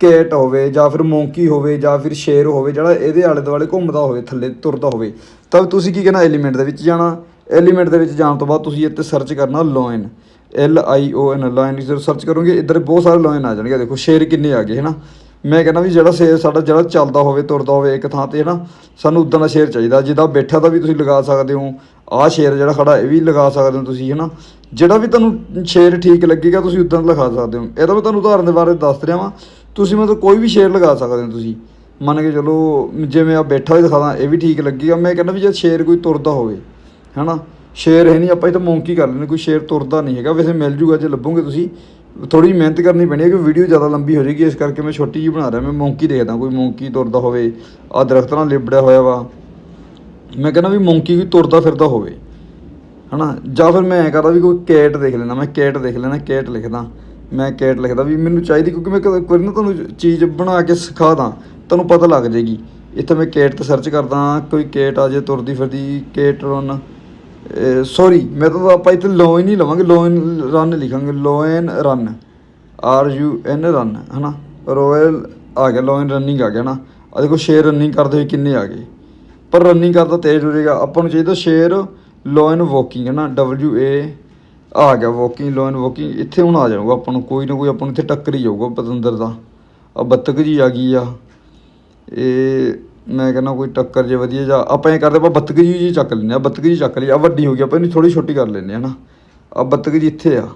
ਕੈਟ ਹੋਵੇ ਜਾਂ ਫਿਰ ਮੌਂਕੀ ਹੋਵੇ ਜਾਂ ਫਿਰ ਸ਼ੇਰ ਹੋਵੇ, ਜਿਹੜਾ ਇਹਦੇ ਆਲੇ ਦੁਆਲੇ ਘੁੰਮਦਾ ਹੋਵੇ, ਥੱਲੇ ਤੁਰਦਾ ਹੋਵੇ, ਤਾਂ ਤੁਸੀਂ ਕੀ ਕਹਿੰਦਾ ਐਲੀਮੈਂਟ ਦੇ ਵਿੱਚ ਜਾਣਾ? ਐਲੀਮੈਂਟ ਦੇ ਵਿੱਚ ਜਾਣ ਤੋਂ ਬਾਅਦ ਤੁਸੀਂ ਇੱਥੇ ਸਰਚ ਕਰਨਾ lion L I O N line ਜਦੋਂ ਸਰਚ ਕਰੋਗੇ, ਇੱਧਰ ਬਹੁਤ ਸਾਰੇ ਲਾਈਨ ਆ ਜਾਣਗੇ। ਦੇਖੋ ਸ਼ੇਰ ਕਿੰਨੇ ਆ ਗਏ ਹੈ ਨਾ ਮੈਂ ਕਹਿੰਦਾ ਵੀ ਜਿਹੜਾ ਸ਼ੇਰ ਸਾਡਾ, ਜਿਹੜਾ ਚੱਲਦਾ ਹੋਵੇ, ਤੁਰਦਾ ਹੋਵੇ ਇੱਕ ਥਾਂ ਤੇ ਹੈ ਨਾ ਸਾਨੂੰ ਉਦਾਂ ਦਾ ਸ਼ੇਰ ਚਾਹੀਦਾ। ਜਿਹਦਾ ਬੈਠਾ ਦਾ ਵੀ ਤੁਸੀਂ ਲਗਾ ਸਕਦੇ ਹੋ, ਆਹ ਸ਼ੇਰ ਜਿਹੜਾ ਖੜਾ, ਇਹ ਵੀ ਲਗਾ ਸਕਦੇ ਹੋ ਤੁਸੀਂ ਹੈ ਨਾ ਜਿਹੜਾ ਵੀ ਤੁਹਾਨੂੰ ਸ਼ੇਰ ਠੀਕ ਲੱਗੇਗਾ, ਤੁਸੀਂ ਉਦਾਂ ਦਾ ਲਗਾ ਸਕਦੇ ਹੋ। ਇਹਦਾ ਮੈਂ ਤੁਹਾਨੂੰ ਉਦਾਹਰਨ ਦੇ ਬਾਰੇ ਦੱਸ ਰਿਹਾ ਵਾਂ। ਤੁਸੀਂ ਮਤਲਬ ਕੋਈ ਵੀ ਸ਼ੇਰ ਲਗਾ ਸਕਦੇ ਹੋ ਤੁਸੀਂ। ਮੰਨ ਕੇ ਚਲੋ, ਜਿਵੇਂ ਆ ਬੈਠਾ ਹੋਇਆ ਦਿਖਾਦਾ ਇਹ ਵੀ ਠੀਕ ਲੱਗੇਗਾ। ਮੈਂ ਕਹਿੰਦਾ ਵੀ ਜੇ ਸ਼ੇਰ ਕੋਈ ਤੁਰਦਾ ਹੋਵੇ ਹੈਨਾ? ਸ਼ੇਰ ਹੈ ਨਹੀਂ ਆਪਾਂ ਇਹ ਤਾਂ ਮੌਂਕੀ ਕਰ ਲੈਣੇ ਕੋਈ ਸ਼ੇਰ ਤੁਰਦਾ ਨਹੀਂ ਹੈਗਾ। ਵੈਸੇ ਮਿਲ ਜੂਗਾ ਜੇ ਲੱਭੋਗੇ ਤੁਸੀਂ। ਥੋੜੀ ਮਿਹਨਤ ਕਰਨੀ ਪੈਣੀ ਹੈ ਕਿ ਵੀਡੀਓ ਜ਼ਿਆਦਾ ਲੰਬੀ ਹੋ ਜਾਏਗੀ, ਇਸ ਕਰਕੇ ਮੈਂ ਛੋਟੀ ਜਿਹੀ ਬਣਾ ਰਿਹਾ। ਮੈਂ ਮੌਂਕੀ ਦੇਖਦਾ, ਕੋਈ ਮੌਂਕੀ ਤੁਰਦਾ ਹੋਵੇ ਆ ਦਰਖਤ ਨਾਲ ਲਿਬੜਿਆ ਹੋਇਆ ਵਾ। ਮੈਂ ਕਹਿੰਦਾ ਵੀ ਮੌਂਕੀ ਵੀ ਤੁਰਦਾ ਫਿਰਦਾ ਹੋਵੇ, ਹਨਾ? ਜਾਂ ਫਿਰ ਮੈਂ ਐਂ ਕਰਦਾ ਵੀ ਕੋਈ ਕੈਟ ਦੇਖ ਲੈਣਾ ਮੈਂ ਕੈਟ ਦੇਖ ਲੈਣਾ ਕੈਟ ਲਿਖਦਾ। ਮੈਂ ਕੈਟ ਲਿਖਦਾ ਵੀ ਮੈਨੂੰ ਚਾਹੀਦੀ ਕਿਉਂਕਿ ਮੈਂ ਕਦੇ ਕੋਈ ਨਾ ਤੁਹਾਨੂੰ ਚੀਜ਼ ਬਣਾ ਕੇ ਸਿਖਾ ਦਾਂ, ਤੁਹਾਨੂੰ ਪਤਾ ਲੱਗ ਜਾਏਗੀ। ਇੱਥੇ ਮੈਂ ਕੈਟ ਤੇ ਸਰਚ ਕਰਦਾ, ਕੋਈ ਕੈਟ ਆ ਜੇ ਤੁਰਦੀ ਫਿਰਦੀ, ਕੈਟ ਰਨ ਸੌਰੀ ਮੈਂ ਤਾਂ ਆਪਾਂ ਇੱਥੇ ਲੋਇਨ ਹੀ ਲਵਾਂਗੇ ਲੋਇਨ ਰਨ ਲਿਖਾਂਗੇ lion run R U N run ਹਨਾ? ਰੋਇਲ ਆ ਗਿਆ ਲੋਇਨ ਰਨਿੰਗ ਆ ਗਿਆ ਨਾ ਆ ਦੇਖੋ ਸ਼ੇਰ ਰਨਿੰਗ ਕਰਦੇ ਹੋਏ ਕਿੰਨੇ ਆ ਗਏ? ਪਰ ਰਨਿੰਗ ਕਰਦਾ ਤੇਜ਼ ਹੋ ਜਾਏਗਾ, ਆਪਾਂ ਨੂੰ ਚਾਹੀਦਾ ਸ਼ੇਰ ਲੋਇਨ ਵਾਕਿੰਗ ਹੈ ਨਾ ਡਬਲਯੂ ਏ ਆ ਗਿਆ ਵਾਕਿੰਗ ਲੋਇਨ ਵਾਕਿੰਗ ਇੱਥੇ ਹੁਣ ਆ ਜਾਊਗਾ ਆਪਾਂ ਨੂੰ, ਕੋਈ ਨਾ ਕੋਈ ਆਪਾਂ ਨੂੰ ਇੱਥੇ ਟੱਕਰ ਹੀ ਜਾਊਗਾ, ਪਤੰਦਰ ਦਾ। ਆ ਬੱਤਕ ਜੀ ਆ ਗਈ ਆ। ਇਹ ਮੈਂ ਕਹਿੰਦਾ ਕੋਈ ਟੱਕਰ ਜੇ ਵਧੀਆ ਜਾ ਆਪਾਂ ਇਹ ਕਰਦੇ ਆਪਾਂ ਬੱਤਕ ਜੀ ਜੀ ਚੱਕ ਲੈਂਦੇ ਆ ਬੱਤਕ ਜੀ ਚੱਕ ਲਈ ਆ ਵੱਡੀ ਹੋ ਗਈ ਆਪਾਂ ਇਹਨੂੰ ਥੋੜੀ ਛੋਟੀ ਕਰ ਲੈਂਦੇ ਆ ਨਾ। ਆ ਬੱਤਕ ਜੀ ਇੱਥੇ ਆ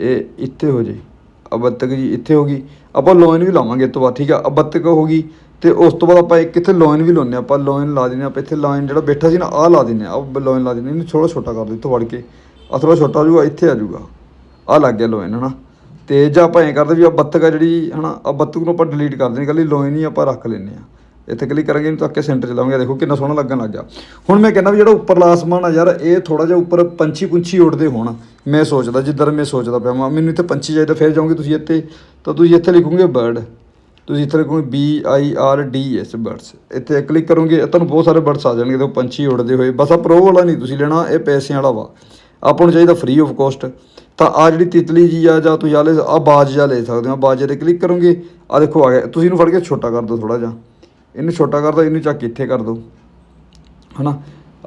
ਇਹ ਇੱਥੇ ਹੋ ਜੇ ਆ ਬੱਤਕ ਜੀ ਇੱਥੇ ਹੋ ਗਈ ਆਪਾਂ ਲੋਇਨ ਵੀ ਲਾਵਾਂਗੇ ਇਸ ਤੋਂ ਬਾਅਦ ਠੀਕ ਆ ਆ ਬੱਤਕ ਹੋ ਗਈ ਤੇ ਉਸ ਤੋਂ ਬਾਅਦ ਆਪਾਂ ਇੱਕ ਇੱਥੇ ਲੋਇਨ ਵੀ ਲਾਉਂਦੇ ਹਾਂ ਆਪਾਂ ਲੋਇਨ ਲਾ ਦਿੰਦੇ ਹਾਂ ਆਪਾਂ ਇੱਥੇ ਲਾਇਨ ਜਿਹੜਾ ਬੈਠਾ ਸੀ ਨਾ ਆਹ ਲਾ ਦਿੰਦੇ ਆ ਆਹ ਲੋਇਨ ਲਾ ਦਿੰਦੇ ਹਾਂ, ਇਹਨੂੰ ਥੋੜਾ ਛੋਟਾ ਕਰ ਦਿਓ ਇੱਥੋਂ ਵੜ ਕੇ ਆ ਥੋੜਾ ਛੋਟਾ ਹੋ ਜਾਊਗਾ ਇੱਥੇ ਆ ਜਾਊਗਾ ਆ ਲੱਗ ਗਿਆ ਲੋਇਨ ਹਨਾ। ਤੇ ਜਾਂ ਆਪਾਂ ਐਂ ਕਰਦੇ ਵੀ ਆ ਬੱਤਕ ਆ ਜਿਹੜੀ ਹਨਾ ਆ ਬੱਤਕ ਨੂੰ ਆਪਾਂ ਡਿਲੀਟ ਕਰ ਦੇਣੀ ਕੱਲੀ ਲੋਇਨ ਹੀ ਆਪਾਂ ਰੱਖ ਲੈਂਦੇ ਆ ਇੱਥੇ ਕਲਿੱਕ ਕਰਾਂਗੇ, ਇਹਨੂੰ ਤਾਂ ਕੇ ਸੈਂਟਰ ਚ ਦੇਖੋ ਕਿੰਨਾ ਸੋਹਣਾ ਲੱਗਣ ਲੱਗ ਗਿਆ। ਹੁਣ ਮੈਂ ਕਹਿੰਦਾ ਵੀ ਜਿਹੜਾ ਉੱਪਰਲਾ ਆਸਮਾਨ ਆ ਯਾਰ, ਇਹ ਥੋੜਾ ਜਿਹਾ ਉੱਪਰ ਪੰਛੀ ਪੁੰਛੀ ਉੱਡਦੇ ਹੋਣ। ਮੈਂ ਸੋਚਦਾ ਜਿੱਦਾਂ ਮੈਂ ਸੋਚਦਾ ਪਿਆ ਵਾਂ, ਮੈਨੂੰ ਇੱਥੇ ਪੰਛੀ ਚਾਹੀਦਾ, ਫਿਰ ਜਾਓਗੇ ਤੁਸੀਂ ਇੱਥੇ। ਤਾਂ ਤੁਸੀਂ ਇੱਥੇ ਲਿਖੋਗੇ ਬਰਡ ਤੁਸੀਂ ਇੱਥੇ ਲਿਖੋਗੇ B I R D S birds ਇੱਥੇ ਕਲਿੱਕ ਕਰੋਗੇ, ਤੁਹਾਨੂੰ ਬਹੁਤ ਸਾਰੇ ਬਰਡਸ ਆ ਜਾਣਗੇ। ਤੇ ਪੰਛੀ ਉੱਡਦੇ ਹੋਏ। ਬਸ ਆ ਪ੍ਰੋ ਵਾਲਾ ਨਹੀਂ ਤੁਸੀਂ ਲੈਣਾ, ਇਹ ਪੈਸਿਆਂ ਵਾਲਾ ਵਾ। ਆਪਾਂ ਨੂੰ ਚਾਹੀਦਾ ਫ੍ਰੀ ਆਫ ਕੋਸਟ ਤਾਂ ਆ ਜਿਹੜੀ ਤਿਤਲੀ ਜੀ ਆ, ਜਾਂ ਤੁਸੀਂ ਆ ਲੈ ਆ ਬਾਜ ਜਾ ਲੈ ਸਕਦੇ ਹੋ। ਆਹ ਬਾਜ ਤੇ ਕਲਿੱਕ ਕਰੋਗੇ। ਆ ਦੇਖੋ, ਆ ਗਿਆ। ਤੁਸੀਂ ਇਹਨੂੰ ਫੜ ਕੇ ਛੋਟਾ ਕਰ ਦਿਓ ਥੋੜਾ ਜਿਹਾ। ਇਹਨੂੰ ਛੋਟਾ ਕਰ ਦਿਓ ਇਹਨੂੰ ਚੱਕ ਇੱਥੇ ਕਰ ਦਿਓ ਹਨਾ?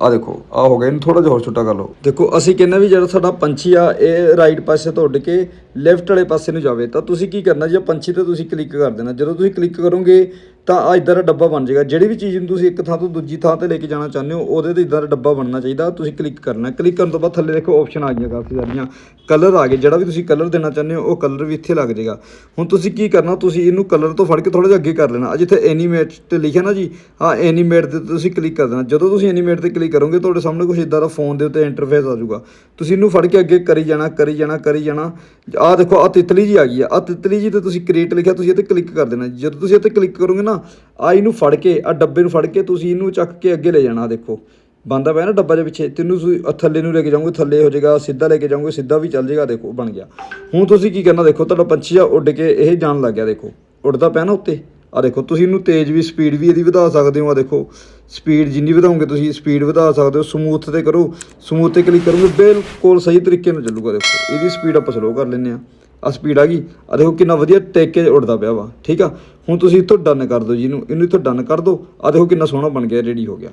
ਆ ਦੇਖੋ ਆ ਹੋ ਗਿਆ, ਇਹਨੂੰ ਥੋੜਾ ਜਿਹਾ ਹੋਰ ਛੋਟਾ ਕਰ ਲਓ। ਦੇਖੋ, ਅਸੀਂ ਕਹਿੰਦੇ ਵੀ ਜਿਹੜਾ ਸਾਡਾ ਪੰਛੀ ਆ, ਇਹ ਰਾਈਟ ਪਾਸੇ ਤੋਂ ਉੱਡ ਕੇ ਲੈਫਟ ਵਾਲੇ ਪਾਸੇ ਨੂੰ ਜਾਵੇ। ਤਾਂ ਤੁਸੀਂ ਕੀ ਕਰਨਾ, ਜੇ ਪੰਛੀ ਤੇ ਤੁਸੀਂ ਕਲਿੱਕ ਕਰ ਦੇਣਾ। ਜਦੋਂ ਤੁਸੀਂ ਕਲਿੱਕ ਕਰੋਗੇ ਤਾਂ ਆ ਇਦਾਂ ਦਾ ਡੱਬਾ ਬਣ ਜਾਏਗਾ। ਜਿਹੜੀ ਵੀ ਚੀਜ਼ ਨੂੰ ਤੁਸੀਂ ਇੱਕ ਥਾਂ ਤੋਂ ਦੂਜੀ ਥਾਂ ਤੇ ਲੈ ਕੇ ਜਾਣਾ ਚਾਹੁੰਦੇ ਹੋ, ਉਹਦੇ ਤੇ ਇਦਾਂ ਦਾ ਡੱਬਾ ਬਣਨਾ ਚਾਹੀਦਾ। ਤੁਸੀਂ ਕਲਿੱਕ ਕਰਨਾ ਕਲਿੱਕ ਕਰਨ ਤੋਂ ਬਾਅਦ ਥੱਲੇ ਦੇਖੋ ਆਪਸ਼ਨ ਆ ਗਈਆਂ ਕਾਫੀ ਸਾਰੀਆਂ। ਕਲਰ ਆ ਗਏ। ਜਿਹੜਾ ਵੀ ਤੁਸੀਂ ਕਲਰ ਦੇਣਾ ਚਾਹੁੰਦੇ ਹੋ, ਉਹ ਕਲਰ ਵੀ ਇੱਥੇ ਲੱਗ ਜਾਏਗਾ। ਹੁਣ ਤੁਸੀਂ ਕੀ ਕਰਨਾ, ਤੁਸੀਂ ਇਹਨੂੰ ਕਲਰ ਤੋਂ ਫੜ ਕੇ ਥੋੜਾ ਜਿਹਾ ਅੱਗੇ ਕਰ ਲੈਣਾ। ਆ ਜਿੱਥੇ ਐਨੀਮੇਟ ਤੇ ਲਿਖਿਆ ਨਾ ਜੀ ਆ ਐਨੀਮੇਟ ਤੇ ਤੁਸੀਂ ਕਲਿੱਕ ਕਰ ਦੇਣਾ। ਜਦੋਂ ਤੁਸੀਂ ਐਨੀਮੇਟ ਤੇ ਕਲਿੱਕ ਕਰੋਗੇ, ਤੁਹਾਡੇ ਸਾਹਮਣੇ ਕੁਝ ਇਦਾਂ ਦਾ ਫੋਨ ਦੇ ਉੱਤੇ ਇੰਟਰਫੇਸ ਆ ਜਾਊਗਾ। ਤੁਸੀਂ ਇਹਨੂੰ ਫੜ ਕੇ ਅੱਗੇ ਕਰੀ ਜਾਣਾ ਕਰੀ ਜਾਣਾ ਕਰੀ ਜਾਣਾ। ਆ ਦੇਖੋ ਆ ਤਿਤਲੀ ਜੀ ਆ ਗਈ ਆ। ਆ ਤਿਤਲੀ ਜੀ ਤੇ ਤੁਸੀਂ ਕ੍ਰੀਏਟ ਲਿਖਿਆ, ਤੁਸੀਂ ਇੱਥੇ ਕਲਿੱਕ ਕਰ ਦੇਣਾ। ਜਦੋਂ ਤੁਸੀਂ ਇੱਥੇ ਕਲਿੱਕ ਕਰੋਗੇ ਨਾ ਆ ਇਹਨੂੰ ਫੜ ਕੇ ਆ ਡੱਬੇ ਨੂੰ ਫੜ ਕੇ ਤੁਸੀਂ ਇਹਨੂੰ ਚੱਕ ਕੇ ਅੱਗੇ ਲੈ ਜਾਣਾ, ਦੇਖੋ। ਬੰਦਾ ਪਿਆ ਨਾ ਡੱਬਾ ਦੇ ਪਿੱਛੇ, ਤੈਨੂੰ ਤੁਸੀਂ ਥੱਲੇ ਨੂੰ ਲੈ ਕੇ ਜਾਓਗੇ, ਥੱਲੇ ਹੋ ਜਾਏਗਾ, ਸਿੱਧਾ ਲੈ ਕੇ ਜਾਓਗੇ, ਸਿੱਧਾ ਵੀ ਚੱਲ ਜਾਏਗਾ, ਦੇਖੋ, ਬਣ ਗਿਆ। ਹੁਣ ਤੁਸੀਂ ਕੀ ਕਰਨਾ, ਦੇਖੋ, ਤੁਹਾਡਾ ਪੰਛੀ ਆ ਉੱਡ ਕੇ ਇਹ ਜਾਣ ਲੱਗ ਗਿਆ, ਦੇਖੋ। ਉੱਡਦਾ ਪਿਆ ਨਾ ਉੱਤੇ। ਆ ਦੇਖੋ, ਤੁਸੀਂ ਇਹਨੂੰ ਤੇਜ਼ ਵੀ ਸਪੀਡ ਵੀ ਇਹਦੀ ਵਧਾ ਸਕਦੇ ਹੋ ਆ ਦੇਖੋ। ਸਪੀਡ ਜਿੰਨੀ ਵਧਾਉਂਗੇ ਤੁਸੀਂ, ਸਪੀਡ ਵਧਾ ਸਕਦੇ ਹੋ, ਸਮੂਥ ਤੇ ਕਰੋ। ਸਮੂਥ ਤੇ ਕਲਿੱਕ ਕਰੋਗੇ, ਬਿਲਕੁਲ ਸਹੀ ਤਰੀਕੇ ਨਾਲ ਚੱਲੂਗਾ, ਦੇਖੋ। ਇਹਦੀ ਸਪੀਡ ਆਪਾਂ ਸਲੋ ਕਰ ਲੈਂਦੇ ਆ ਆ ਸਪੀਡ ਆ ਗਈ। ਆ ਦੇਖੋ ਕਿੰਨਾ ਵਧੀਆ ਟੇਕ ਕੇ ਉੱਡਦਾ ਪਿਆ ਵਾ। ਠੀਕ ਆ? ਹੁਣ ਤੁਸੀਂ ਇੱਥੋਂ ਡਨ ਕਰ ਦਿਓ ਜਿਹਨੂੰ ਇਹਨੂੰ। ਇੱਥੋਂ ਡਨ ਕਰ ਦਿਓ। ਆ ਦੇਖੋ ਕਿੰਨਾ ਸੋਹਣਾ ਬਣ ਗਿਆ ਰੈਡੀ ਹੋ ਗਿਆ।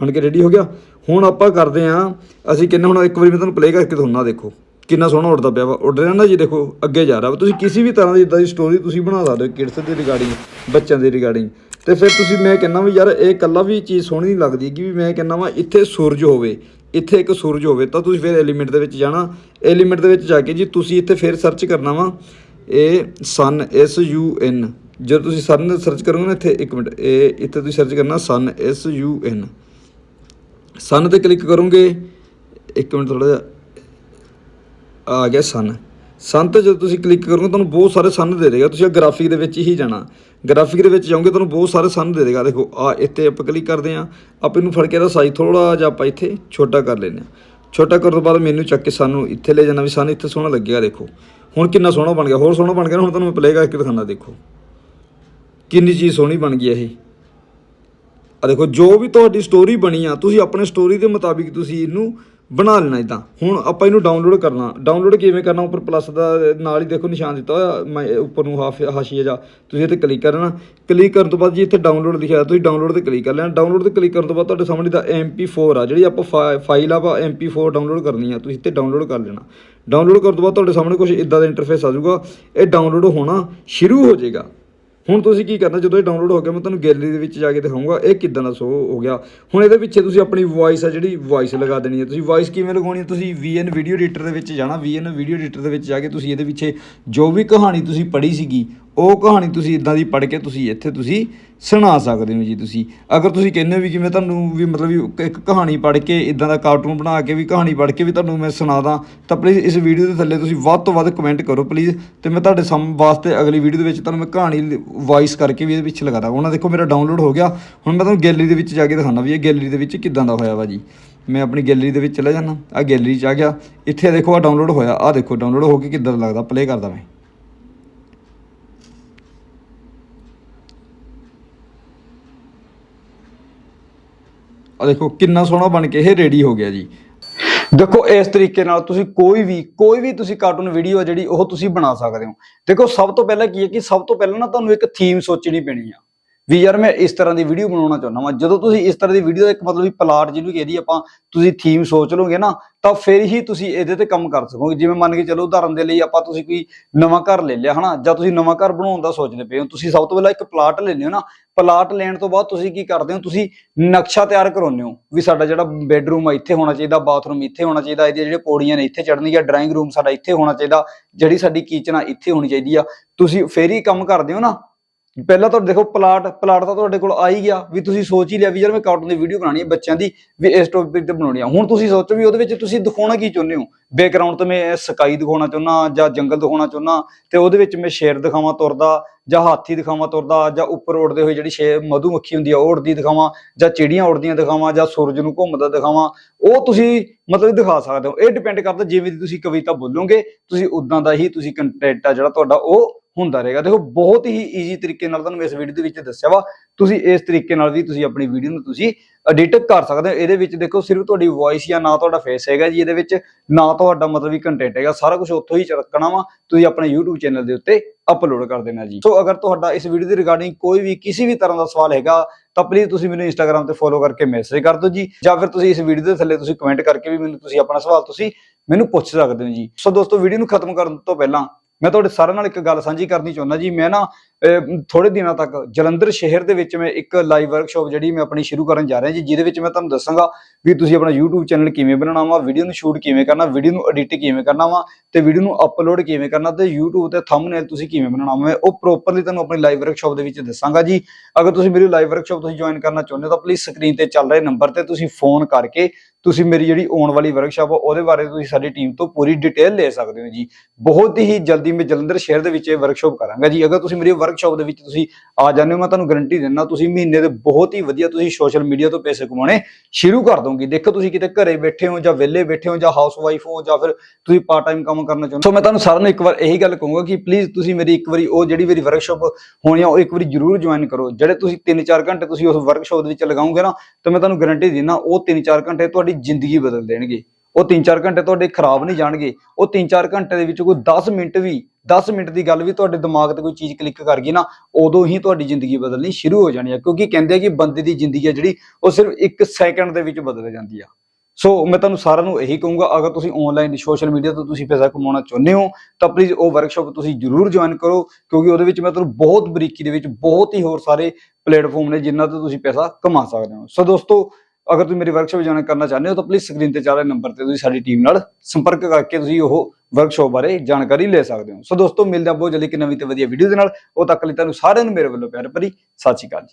ਬਣ ਕੇ ਰੈਡੀ ਹੋ ਗਿਆ। ਹੁਣ ਆਪਾਂ ਕਰਦੇ ਆ, ਅਸੀਂ ਕਿੰਨੇ ਹੁਣ ਇੱਕ ਵਾਰੀ ਮੈਂ ਤੁਹਾਨੂੰ ਪਲੇ ਕਰਕੇ ਦਿਖਾਉਣਾ, ਦੇਖੋ। ਕਿੰਨਾ ਸੋਹਣਾ ਉੱਡਦਾ ਪਿਆ ਵਾ। ਉੱਡ ਰਿਹਾ ਨਾ ਜੀ, ਦੇਖੋ, ਅੱਗੇ ਜਾ ਰਿਹਾ ਵਾ। ਤੁਸੀਂ ਕਿਸੇ ਵੀ ਤਰ੍ਹਾਂ ਦੀ ਇਦਾਂ ਦੀ ਸਟੋਰੀ ਤੁਸੀਂ ਬਣਾ ਸਕਦੇ ਹੋ ਕਿਡਸ ਦੇ ਰਿਗਾਰਡਿੰਗ ਬੱਚਿਆਂ ਦੇ ਰਿਗਾਰਡਿੰਗ ਤੇ ਫਿਰ ਤੁਸੀਂ, ਮੈਂ ਕਹਿੰਦਾ ਵੀ ਯਾਰ, ਇਹ ਕੱਲਾ ਵੀ ਚੀਜ਼ ਸੋਹਣੀ ਨਹੀਂ ਲੱਗਦੀ ਕਿ ਵੀ ਮੈਂ ਕਹਿੰਦਾ ਵਾ, ਇੱਥੇ ਸੂਰਜ ਹੋਵੇ। ਇੱਥੇ ਇੱਕ ਸੂਰਜ ਹੋਵੇ, ਤਾਂ ਤੁਸੀਂ ਫਿਰ ਐਲੀਮੈਂਟ ਦੇ ਵਿੱਚ ਜਾਣਾ। ਐਲੀਮੈਂਟ ਦੇ ਵਿੱਚ ਜਾ ਕੇ ਜੀ ਤੁਸੀਂ ਇੱਥੇ ਫਿਰ ਸਰਚ ਕਰਨਾ ਵਾ। ਇਹ ਸਨ ਐਸ ਯੂ ਐਨ ਜਦੋਂ ਤੁਸੀਂ ਸਨ ਸਰਚ ਕਰੋਗੇ ਨਾ ਇੱਥੇ, ਇੱਕ ਮਿੰਟ ਇਹ ਇੱਥੇ ਤੁਸੀਂ ਸਰਚ ਕਰਨਾ ਸਨ ਐਸ ਯੂ ਐਨ ਸਨ ਤੇ ਕਲਿੱਕ ਕਰੋਗੇ, ਇੱਕ ਮਿੰਟ ਥੋੜਾ ਜਿਹਾ, ਆ ਗਿਆ ਸਨ ਸਨ ਤੇ ਜਦੋਂ ਤੁਸੀਂ ਕਲਿੱਕ ਕਰੋਗੇ, ਤੁਹਾਨੂੰ ਬਹੁਤ ਸਾਰੇ ਸਨ ਦੇ ਦੇਗਾ। ਤੁਸੀਂ ਗ੍ਰਾਫਿਕ ਦੇ ਵਿੱਚ ਹੀ ਜਾਣਾ। ਗ੍ਰਾਫਿਕ ਦੇ ਵਿੱਚ ਜਾਓਗੇ, ਤੁਹਾਨੂੰ ਬਹੁਤ ਸਾਰੇ ਸਨ ਦੇ ਦੇਗਾ। ਦੇਖੋ ਆ ਇੱਥੇ ਆਪਾਂ ਕਲਿੱਕ ਕਰਦੇ ਆ ਆਪਾਂ ਇਹਨੂੰ ਫੜ ਕੇ ਇਹਦਾ ਸਾਈਜ਼ ਥੋੜਾ ਜਿਹਾ ਆਪਾਂ ਇੱਥੇ ਛੋਟਾ ਕਰ ਲੈਂਦੇ ਆ ਛੋਟਾ ਕਰਨ ਤੋਂ ਬਾਅਦ ਮੈਨੂੰ ਚੱਕ ਕੇ ਸਾਨੂੰ ਇੱਥੇ ਲੈ ਜਾਣਾ ਵੀ ਸਾਨੂੰ ਇੱਥੇ ਸੋਹਣਾ ਲੱਗੇਗਾ, ਦੇਖੋ। ਹੁਣ ਕਿੰਨਾ ਸੋਹਣਾ ਬਣ ਗਿਆ। ਹੋਰ ਸੋਹਣਾ ਬਣ ਗਿਆ ਹੁਣ ਤੁਹਾਨੂੰ ਮੈਂ ਪਲੇ ਕਰਕੇ ਦਿਖਾਉਂਦਾ ਦੇਖੋ। ਕਿੰਨੀ ਚੀਜ਼ ਸੋਹਣੀ ਬਣ ਗਈ ਇਹ। ਆ ਦੇਖੋ, ਜੋ ਵੀ ਤੁਹਾਡੀ ਸਟੋਰੀ ਬਣੀ ਆ, ਤੁਸੀਂ ਆਪਣੇ ਸਟੋਰੀ ਦੇ ਮੁਤਾਬਿਕ ਤੁਸੀਂ ਇਹਨੂੰ ਬਣਾ ਲੈਣਾ ਇਦਾਂ ਹੁਣ ਆਪਾਂ ਇਹਨੂੰ ਡਾਊਨਲੋਡ ਕਰਨਾ। ਡਾਊਨਲੋਡ ਕਿਵੇਂ ਕਰਨਾ? ਉੱਪਰ ਪਲੱਸ ਦਾ ਨਾਲ ਹੀ ਦੇਖੋ ਨਿਸ਼ਾਨ ਦਿੱਤਾ ਹੋਇਆ। ਮੈਂ ਉੱਪਰ ਨੂੰ ਹਾਫ ਹਾਸ਼ੀਆ ਜਾ। ਤੁਸੀਂ ਇੱਥੇ ਕਲਿੱਕ ਕਰਨਾ ਕਲਿੱਕ ਕਰਨ ਤੋਂ ਬਾਅਦ ਜੀ ਇੱਥੇ ਡਾਊਨਲੋਡ ਲਿਖਿਆ ਤੁਸੀਂ ਡਾਊਨਲੋਡ ਤੇ ਕਲਿੱਕ ਕਰ ਲੈਣਾ। ਡਾਊਨਲੋਡ ਤੇ ਕਲਿੱਕ ਕਰਨ ਤੋਂ ਬਾਅਦ ਤੁਹਾਡੇ ਸਾਹਮਣੇ ਦਾ MP4 ਆ। ਜਿਹੜੀ ਆਪਾਂ ਫਾਈਲ ਆ, ਆਪਾਂ MP4 ਡਾਊਨਲੋਡ ਕਰਨੀ ਆ। ਤੁਸੀਂ ਇੱਥੇ ਡਾਊਨਲੋਡ ਕਰ ਲੈਣਾ। ਡਾਊਨਲੋਡ ਕਰਨ ਤੋਂ ਬਾਅਦ ਤੁਹਾਡੇ ਸਾਹਮਣੇ ਕੁਝ ਇਦਾਂ ਦਾ ਇੰਟਰਫੇਸ ਆ ਜਾਊਗਾ। ਇਹ ਡਾਊਨਲੋਡ ਹੋਣਾ ਸ਼ੁਰੂ ਹੋ ਜਾਏਗਾ। ਹੁਣ ਤੁਸੀਂ ਕੀ ਕਰਨਾ, ਜਦੋਂ ਇਹ ਡਾਊਨਲੋਡ ਹੋ ਗਿਆ, ਮੈਂ ਤੁਹਾਨੂੰ ਗੈਲਰੀ ਦੇ ਵਿੱਚ ਜਾ ਕੇ ਦਿਖਾਊਂਗਾ, ਇਹ ਕਿਦਾਂ ਦਾ ਸ਼ੋ ਹੋ ਗਿਆ। ਹੁਣ ਇਹਦੇ ਪਿੱਛੇ ਤੁਸੀਂ ਆਪਣੀ ਵੌਇਸ ਆ ਜਿਹੜੀ ਵੌਇਸ ਲਗਾ ਦੇਣੀ ਹੈ ਤੁਸੀਂ ਵੌਇਸ ਕਿਵੇਂ ਲਗਾਉਣੀ ਹੈ ਤੁਸੀਂ VN ਵੀਡੀਓ ਐਡੀਟਰ ਦੇ ਵਿੱਚ ਜਾਣਾ, VN ਵੀਡੀਓ ਐਡੀਟਰ ਦੇ ਵਿੱਚ ਜਾ ਕੇ ਤੁਸੀਂ ਇਹਦੇ ਪਿੱਛੇ ਜੋ ਵੀ ਕਹਾਣੀ ਤੁਸੀਂ ਪੜ੍ਹੀ ਸੀਗੀ ਉਹ ਕਹਾਣੀ ਤੁਸੀਂ ਇਦਾਂ ਦੀ ਪੜ੍ਹ ਕੇ ਤੁਸੀਂ ਇੱਥੇ ਤੁਸੀਂ ਸੁਣਾ ਸਕਦੇ ਹੋ ਜੀ ਤੁਸੀਂ। ਅਗਰ ਤੁਸੀਂ ਕਹਿੰਦੇ ਹੋ ਵੀ ਕਿ ਮੈਂ ਤੁਹਾਨੂੰ ਵੀ ਮਤਲਬ ਵੀ ਇੱਕ ਕਹਾਣੀ ਪੜ੍ਹ ਕੇ ਇਦਾਂ ਦਾ ਕਾਰਟੂਨ ਬਣਾ ਕੇ ਵੀ ਕਹਾਣੀ ਪੜ੍ਹ ਕੇ ਵੀ ਤੁਹਾਨੂੰ ਮੈਂ ਸੁਣਾ ਦਾਂ, ਤਾਂ ਪਲੀਜ਼ ਇਸ ਵੀਡੀਓ ਦੇ ਥੱਲੇ ਤੁਸੀਂ ਵੱਧ ਤੋਂ ਵੱਧ ਕਮੈਂਟ ਕਰੋ ਪਲੀਜ਼ ਤੇ ਮੈਂ ਤੁਹਾਡੇ ਸਾਹਮ ਵਾਸਤੇ ਅਗਲੀ ਵੀਡੀਓ ਦੇ ਵਿੱਚ ਤੁਹਾਨੂੰ ਮੈਂ ਕਹਾਣੀ ਵੌਇਸ ਕਰਕੇ ਵੀ ਇਹਦੇ ਵਿੱਚ ਲਗਾ ਦਾਂ। ਉਹਨਾਂ ਦੇਖੋ ਮੇਰਾ ਡਾਊਨਲੋਡ ਹੋ ਗਿਆ। ਹੁਣ ਮੈਂ ਤੁਹਾਨੂੰ ਗੈਲਰੀ ਦੇ ਵਿੱਚ ਜਾ ਕੇ ਦਿਖਾਉਣਾ ਵੀ ਇਹ ਗੈਲਰੀ ਦੇ ਵਿੱਚ ਕਿਦਾਂ ਦਾ ਹੋਇਆ ਵਾ ਜੀ। ਮੈਂ ਆਪਣੀ ਗੈਲਰੀ ਦੇ ਵਿੱਚ ਚਲਾ ਜਾਣਾ ਆ ਗੈਲਰੀ 'ਚ ਆ ਗਿਆ। ਇੱਥੇ ਦੇਖੋ ਆ ਡਾਊਨਲੋਡ ਹੋਇਆ। ਆ ਦੇਖੋ ਡਾਊਨਲੋਡ ਹੋ ਕੇ ਕਿੱਦਾਂ ਦਾ ਲੱਗਦਾ। ਪਲੇ ਕਰਦਾ ਮੈਂ। ਆ ਦੇਖੋ, ਕਿੰਨਾ ਸੋਹਣਾ ਬਣ ਕੇ ਇਹ ਰੈਡੀ ਹੋ ਗਿਆ ਜੀ। ਦੇਖੋ, ਇਸ ਤਰੀਕੇ ਨਾਲ ਤੁਸੀਂ ਕੋਈ ਵੀ ਕੋਈ ਵੀ ਤੁਸੀਂ ਕਾਰਟੂਨ ਵੀਡੀਓ ਜਿਹੜੀ, ਉਹ ਤੁਸੀਂ ਬਣਾ ਸਕਦੇ ਹੋ। ਦੇਖੋ, ਸਭ ਤੋਂ ਪਹਿਲਾਂ ਕੀ ਹੈ ਕਿ ਸਭ ਤੋਂ ਪਹਿਲਾਂ ਨਾ ਤੁਹਾਨੂੰ ਇੱਕ ਥੀਮ ਸੋਚਣੀ ਪੈਣੀ ਆ। ਵੀ ਯਾਰ ਮੈਂ ਇਸ ਤਰ੍ਹਾਂ ਦੀ ਵੀਡੀਓ ਬਣਾਉਣਾ ਚਾਹੁੰਦਾ ਵਾਂ। ਜਦੋਂ ਤੁਸੀਂ ਇਸ ਤਰ੍ਹਾਂ ਦੀ ਵੀਡੀਓ ਦਾ ਇੱਕ ਮਤਲਬ ਵੀ ਪਲਾਟ ਜਿਹਨੂੰ ਕਹਿੰਦੀ ਆਪਾਂ, ਤੁਸੀਂ ਥੀਮ ਸੋਚ ਲਓਗੇ ਨਾ, ਤਾਂ ਫਿਰ ਹੀ ਤੁਸੀਂ ਇਹਦੇ ਤੇ ਕੰਮ ਕਰ ਸਕੋਗੇ। ਜਿਵੇਂ ਮੰਨ ਕੇ ਚਲੋ ਉਦਾਹਰਨ ਦੇ ਲਈ ਆਪਾਂ ਤੁਸੀਂ ਕੋਈ ਨਵਾਂ ਘਰ ਲੈ ਲਿਆ, ਹਨਾ? ਜਾਂ ਤੁਸੀਂ ਨਵਾਂ ਘਰ ਬਣਾਉਣ ਦਾ ਸੋਚਦੇ ਪਏ ਹੋ। ਤੁਸੀਂ ਸਭ ਤੋਂ ਪਹਿਲਾਂ ਇੱਕ ਪਲਾਟ ਲੈਂਦੇ ਹੋ ਨਾ। ਪਲਾਟ ਲੈਣ ਤੋਂ ਬਾਅਦ ਤੁਸੀਂ ਕੀ ਕਰਦੇ ਹੋ? ਤੁਸੀਂ ਨਕਸ਼ਾ ਤਿਆਰ ਕਰਾਉਂਦੇ ਹੋ ਵੀ ਸਾਡਾ ਜਿਹੜਾ ਬੈੱਡਰੂਮ ਆ, ਇੱਥੇ ਹੋਣਾ ਚਾਹੀਦਾ ਬਾਥਰੂਮ ਇੱਥੇ ਹੋਣਾ ਚਾਹੀਦਾ ਇਹਦੀਆਂ ਜਿਹੜੀਆਂ ਪੌੜੀਆਂ ਨੇ ਇੱਥੇ ਚੜ੍ਹਨੀਆਂ ਡਰਾਇੰਗ ਰੂਮ ਸਾਡਾ ਇੱਥੇ ਹੋਣਾ ਚਾਹੀਦਾ, ਜਿਹੜੀ ਸਾਡੀ ਕਿਚਨ ਆ, ਇੱਥੇ ਹੋਣੀ ਚਾਹੀਦੀ ਆ। ਤੁਸੀਂ ਫੇਰ ਹੀ ਕੰਮ ਕਰਦੇ ਹੋ ਨਾ। ਪਹਿਲਾਂ ਤਾਂ ਦੇਖੋ ਪਲਾਟ ਪਲਾਟ ਤਾਂ ਤੁਹਾਡੇ ਕੋਲ ਆ ਹੀ ਗਿਆ, ਵੀ ਤੁਸੀਂ ਸੋਚ ਹੀ ਲਿਆ ਵੀ ਯਾਰ ਮੈਂ ਕਾਰਟੂਨ ਦੀ ਵੀਡੀਓ ਬਣਾਉਣੀ ਹੈ ਬੱਚਿਆਂ ਦੀ, ਵੀ ਇਸ ਟੌਪਿਕ ਤੇ ਬਣਾਉਣੀ ਆ। ਹੁਣ ਤੁਸੀਂ ਸੋਚੋ ਵੀ ਉਹਦੇ ਵਿੱਚ ਤੁਸੀਂ ਦਿਖਾਉਣਾ ਕੀ ਚਾਹੁੰਦੇ ਹੋ? ਬੈਕਗ੍ਰਾਉਂਡ ਤੇ ਮੈਂ ਸਕਾਈ ਦਿਖਾਉਣਾ ਚਾਹੁੰਦਾ ਜਾਂ ਜੰਗਲ ਦਿਖਾਉਣਾ ਚਾਹੁੰਦਾ ਤੇ ਉਹਦੇ ਵਿੱਚ ਮੈਂ ਸ਼ੇਰ ਦਿਖਾਵਾਂ ਤੁਰਦਾ, ਜਾਂ ਹਾਥੀ ਦਿਖਾਵਾਂ ਤੁਰਦਾ, ਜਾਂ ਉੱਪਰ ਉੱਡਦੇ ਹੋਏ ਜਿਹੜੀ ਸ਼ੇਰ ਮਧੂਮੱਖੀ ਹੁੰਦੀ ਆ, ਉਹ ਉੜਦੀ ਦਿਖਾਵਾਂ, ਜਾਂ ਚਿੜੀਆਂ ਉੜਦੀਆਂ ਦਿਖਾਵਾਂ, ਜਾਂ ਸੂਰਜ ਨੂੰ ਘੁੰਮਦਾ ਦਿਖਾਵਾਂ, ਉਹ ਤੁਸੀਂ ਮਤਲਬ ਦਿਖਾ ਸਕਦੇ ਹੋ। ਇਹ ਡਿਪੈਂਡ ਕਰਦਾ ਜਿਵੇਂ ਦੀ ਤੁਸੀਂ ਕਵਿਤਾ ਬੋਲੋਗੇ, ਤੁਸੀਂ ਉਦਾਂ ਦਾ ਹੀ ਤੁਸੀਂ ਕੰਟੈਂਟ ਆ ਜਿਹੜਾ ਤੁਹਾਡਾ, ਉਹ ਹੁੰਦਾ ਰਹੇਗਾ। ਦੇਖੋ, ਬਹੁਤ ਹੀ ਈਜ਼ੀ ਤਰੀਕੇ ਨਾਲ ਤੁਹਾਨੂੰ ਇਸ ਵੀਡੀਓ ਦੇ ਵਿੱਚ ਦੱਸਿਆ ਵਾ। ਤੁਸੀਂ ਇਸ ਤਰੀਕੇ ਨਾਲ ਵੀ ਤੁਸੀਂ ਆਪਣੀ ਵੀਡੀਓ ਨੂੰ ਤੁਸੀਂ ਐਡਿਟ ਕਰ ਸਕਦੇ ਹੋ। ਇਹਦੇ ਵਿੱਚ ਦੇਖੋ, ਸਿਰਫ ਤੁਹਾਡੀ ਵੌਇਸ ਜਾਂ ਨਾ ਤੁਹਾਡਾ ਫੇਸ ਹੈਗਾ ਜੀ ਇਹਦੇ ਵਿੱਚ। ਨਾ ਤੁਹਾਡਾ ਮਤਲਬ ਵੀ ਕੰਟੈਂਟ ਹੈਗਾ। ਸਾਰਾ ਕੁਝ ਉੱਥੋਂ ਹੀ ਚੱਕਣਾ ਵਾ। ਤੁਸੀਂ ਆਪਣੇ YouTube ਚੈਨਲ ਦੇ ਉੱਤੇ ਅਪਲੋਡ ਕਰ ਦੇਣਾ ਜੀ। ਸੋ, ਅਗਰ ਤੁਹਾਡਾ ਇਸ ਵੀਡੀਓ ਦੇ ਰਿਗਾਰਡਿੰਗ ਕੋਈ ਵੀ ਕਿਸੇ ਵੀ ਤਰ੍ਹਾਂ ਦਾ ਸਵਾਲ ਹੈਗਾ, ਤਾਂ ਪਲੀਜ਼ ਤੁਸੀਂ ਮੈਨੂੰ ਇੰਸਟਾਗ੍ਰam ਤੇ ਫੋਲੋ ਕਰਕੇ ਮੈਸੇਜ ਕਰ ਦਿਓ ਜੀ। ਜਾਂ ਫਿਰ ਤੁਸੀਂ ਇਸ ਵੀਡੀਓ ਦੇ ਥੱਲੇ ਤੁਸੀਂ ਕਮੈਂਟ ਕਰਕੇ ਵੀ ਮੈਨੂੰ ਤੁਸੀਂ ਆਪਣਾ ਸਵਾਲ ਤੁਸੀਂ ਮੈਨੂੰ ਪੁੱਛ ਸਕਦੇ ਹੋ ਜੀ। ਸੋ, ਦੋਸਤੋ ਵੀਡੀਓ ਨੂੰ ਖਤਮ ਕਰਨ ਤੋਂ ਪਹਿਲਾਂ ਮੈਂ ਤੁਹਾਡੇ ਸਾਰਿਆਂ ਨਾਲ ਇੱਕ ਗੱਲ ਸਾਂਝੀ ਕਰਨੀ ਚਾਹੁੰਦਾ ਜੀ ਮੈਂ ਨਾ ਥੋੜੇ ਦਿਨਾਂ ਤੱਕ ਜਲੰਧਰ ਸ਼ਹਿਰ ਦੇ ਵਿੱਚ ਮੈਂ ਇੱਕ ਲਾਈਵ ਵਰਕਸ਼ਾਪ ਜਿਹੜੀ ਮੈਂ ਆਪਣੀ ਸ਼ੁਰੂ ਕਰਨ ਜਾ ਰਿਹਾ ਜੀ, ਜਿਹਦੇ ਵਿੱਚ ਮੈਂ ਤੁਹਾਨੂੰ ਦੱਸਾਂਗਾ ਵੀ ਤੁਸੀਂ ਆਪਣਾ YouTube ਚੈਨਲ ਕਿਵੇਂ ਬਣਾਉਣਾ ਵਾ ਵੀਡੀਓ ਨੂੰ ਸ਼ੂਟ ਕਿਵੇਂ ਕਰਨਾ ਵੀਡੀਓ ਨੂੰ ਐਡਿਟ ਕਿਵੇਂ ਕਰਨਾ ਵਾ ਤੇ ਵੀਡੀਓ ਨੂੰ ਅਪਲੋਡ ਕਿਵੇਂ ਕਰਨਾ ਤੇ YouTube ਤੇ ਥੰਬਨੇਲ ਤੁਸੀਂ ਕਿਵੇਂ ਬਣਾਉਣਾ ਵਾ, ਮੈਂ ਉਹ ਪ੍ਰੋਪਰਲੀ ਤੁਹਾਨੂੰ ਆਪਣੀ ਲਾਈਵ ਵਰਕਸ਼ਾਪ ਦੇ ਵਿੱਚ ਦੱਸਾਂਗਾ ਜੀ। ਅਗਰ ਤੁਸੀਂ ਮੇਰੀ ਲਾਈਵ ਵਰਕਸ਼ਾਪ ਤੁਸੀਂ ਜੁਆਇਨ ਕਰਨਾ ਚਾਹੁੰਦੇ ਹੋ ਤਾਂ ਪਲੀਜ਼ ਸਕਰੀਨ ਤੇ ਚੱਲ ਰਹੇ ਨੰਬਰ ਤੇ ਤੁਸੀਂ ਫੋਨ ਕਰਕੇ ਤੁਸੀਂ ਮੇਰੀ ਜਿਹੜੀ ਆਉਣ ਵਾਲੀ ਵਰਕਸ਼ਾਪ ਆ, ਉਹਦੇ ਬਾਰੇ ਤੁਸੀਂ ਸਾਡੀ ਟੀਮ ਤੋਂ ਪੂਰੀ ਡਿਟੇਲ ਲੈ ਸਕਦੇ ਹੋ ਜੀ। ਬਹੁਤ ਹੀ ਜਲਦੀ ਮੈਂ ਜਲੰਧਰ ਸ਼ਹਿਰ ਦੇ ਵਿੱਚ ਇਹ ਵਰਕਸ਼ਾਪ ਕਰਾਂਗਾ ਜੀ। ਅਗਰ ਤੁਸੀਂ ਮੇਰੀ ਵਰਕਸ਼ਾਪ ਦੇ ਵਿੱਚ ਤੁਸੀਂ ਆ ਜਾਂਦੇ ਹੋ, ਮੈਂ ਤੁਹਾਨੂੰ ਗਾਰੰਟੀ ਦਿੰਦਾ, ਤੁਸੀਂ ਮਹੀਨੇ ਦੇ ਬਹੁਤ ਹੀ ਵਧੀਆ ਤੁਸੀਂ ਸੋਸ਼ਲ ਮੀਡੀਆ ਤੋਂ ਪੈਸੇ ਕਮਾਉਣੇ ਸ਼ੁਰੂ ਕਰ ਦੋਗੇ। ਦੇਖੋ ਤੁਸੀਂ ਕਿਤੇ ਘਰੇ ਬੈਠੇ ਹੋ ਜਾਂ ਵਿਹਲੇ ਬੈਠੇ ਹੋ ਜਾਂ ਹਾਊਸ ਵਾਈਫ ਹੋ ਜਾਂ ਫਿਰ ਤੁਸੀਂ ਪਾਰਟ ਟਾਈਮ ਕੰਮ ਕਰਨਾ ਚਾਹੁੰਦੇ ਹੋ। ਸੋ ਮੈਂ ਤੁਹਾਨੂੰ ਸਾਰਿਆਂ ਨੂੰ ਇੱਕ ਵਾਰ ਇਹੀ ਗੱਲ ਕਹੂੰਗਾ ਕਿ ਪਲੀਜ਼ ਤੁਸੀਂ ਮੇਰੀ ਇੱਕ ਵਾਰੀ, ਉਹ ਜਿਹੜੀ ਮੇਰੀ ਵਰਕਸ਼ਾਪ ਹੋਣੀ ਆ, ਉਹ ਇੱਕ ਵਾਰੀ ਜ਼ਰੂਰ ਜੁਆਇਨ ਕਰੋ। ਜਿਹੜੇ ਤੁਸੀਂ 3-4 ਘੰਟੇ ਤੁਸੀਂ ਉਸ ਵਰਕਸ਼ਾਪ ਦੇ ਵਿੱਚ ਲਗਾਓਗੇ ਨਾ, ਤਾਂ ਮੈਂ ਤੁਹਾਨੂੰ ਗਾਰੰਟੀ ਦਿੰਦਾ, ਉਹ 3-4 ਘੰਟੇ ਤੁਹਾਡੀ ਜ਼ਿੰਦਗੀ ਬਦਲ ਦੇਣਗੇ। ਉਹ 3-4 ਘੰਟੇ ਤੁਹਾਡੇ ਖਰਾਬ ਨਹੀਂ ਜਾਣਗੇ। ਉਹ 3-4 ਘੰਟੇ ਦੇ ਵਿੱਚ ਕੋਈ 10 ਮਿੰਟ ਵੀ 10 ਮਿੰਟ ਦੀ ਗੱਲ ਵੀ ਤੁਹਾਡੇ ਦਿਮਾਗ ਤੇ ਕੋਈ ਚੀਜ਼ ਕਲਿੱਕ ਕਰ ਗਈ ਨਾ, ਉਦੋਂ ਹੀ ਤੁਹਾਡੀ ਜ਼ਿੰਦਗੀ ਬਦਲਣੀ ਸ਼ੁਰੂ ਹੋ ਜਾਣੀ ਹੈ ਕਿਉਂਕਿ ਕਹਿੰਦੇ ਆ ਕਿ ਬੰਦੇ ਦੀ ਜ਼ਿੰਦਗੀ ਹੈ ਜਿਹੜੀ, ਉਹ ਸਿਰਫ 1 ਸੈਕਿੰਡ ਦੇ ਵਿੱਚ ਬਦਲ ਜਾਂਦੀ ਆ। ਸੋ ਮੈਂ ਤੁਹਾਨੂੰ ਸਾਰਿਆਂ ਨੂੰ ਇਹੀ ਕਹੂੰਗਾ, ਅਗਰ ਤੁਸੀਂ ਆਨਲਾਈਨ ਸੋਸ਼ਲ ਮੀਡੀਆ ਤੋਂ ਤੁਸੀਂ ਪੈਸਾ ਕਮਾਉਣਾ ਚਾਹੁੰਦੇ ਹੋ, ਤਾਂ ਪਲੀਜ਼ ਉਹ ਵਰਕਸ਼ਾਪ ਤੁਸੀਂ ਜਰੂਰ ਜੁਆਇਨ ਕਰੋ, ਕਿਉਂਕਿ ਉਹਦੇ ਵਿੱਚ ਮੈਂ ਤੁਹਾਨੂੰ ਬਹੁਤ ਬਰੀਕੀ ਦੇ ਵਿੱਚ ਬਹੁਤ ਹੀ ਹੋਰ ਸਾਰੇ ਪਲੇਟਫਾਰਮ ਨੇ ਜਿਨ੍ਹਾਂ ਤੋਂ ਤੁਸੀਂ ਪੈਸਾ ਕਮਾ ਸਕਦੇ ਹੋ। ਸੋ ਦੋਸਤੋ ਅਗਰ ਤੁਸੀਂ ਮੇਰੀ ਵਰਕਸ਼ਾਪ ਜੁਆਇਨ ਕਰਨਾ ਚਾਹੁੰਦੇ ਹੋ, ਤਾਂ ਪਲੀਜ਼ ਸਕਰੀਨ ਤੇ ਚੱਲ ਰਹੇ ਨੰਬਰ ਤੇ ਤੁਸੀਂ ਸਾਡੀ ਟੀਮ ਨਾਲ ਸੰਪਰਕ ਕਰਕੇ ਤੁਸੀਂ ਉਹ ਵਰਕਸ਼ਾਪ ਬਾਰੇ ਜਾਣਕਾਰੀ ਲੈ ਸਕਦੇ ਹੋ। ਸੋ ਦੋਸਤੋ, ਮਿਲਦੇ ਹਾਂ ਬਹੁਤ ਜਲਦੀ ਇੱਕ ਨਵੀਂ ਤੇ ਵਧੀਆ ਵੀਡੀਓ ਦੇ ਨਾਲ। ਉਹ ਤੱਕ ਲਈ ਤੁਹਾਨੂੰ ਸਾਰਿਆਂ ਨੂੰ ਮੇਰੇ ਵੱਲੋਂ ਪਿਆਰ ਭਰੀ ਸਤਿ ਸ਼੍ਰੀ ਅਕਾਲ ਜੀ।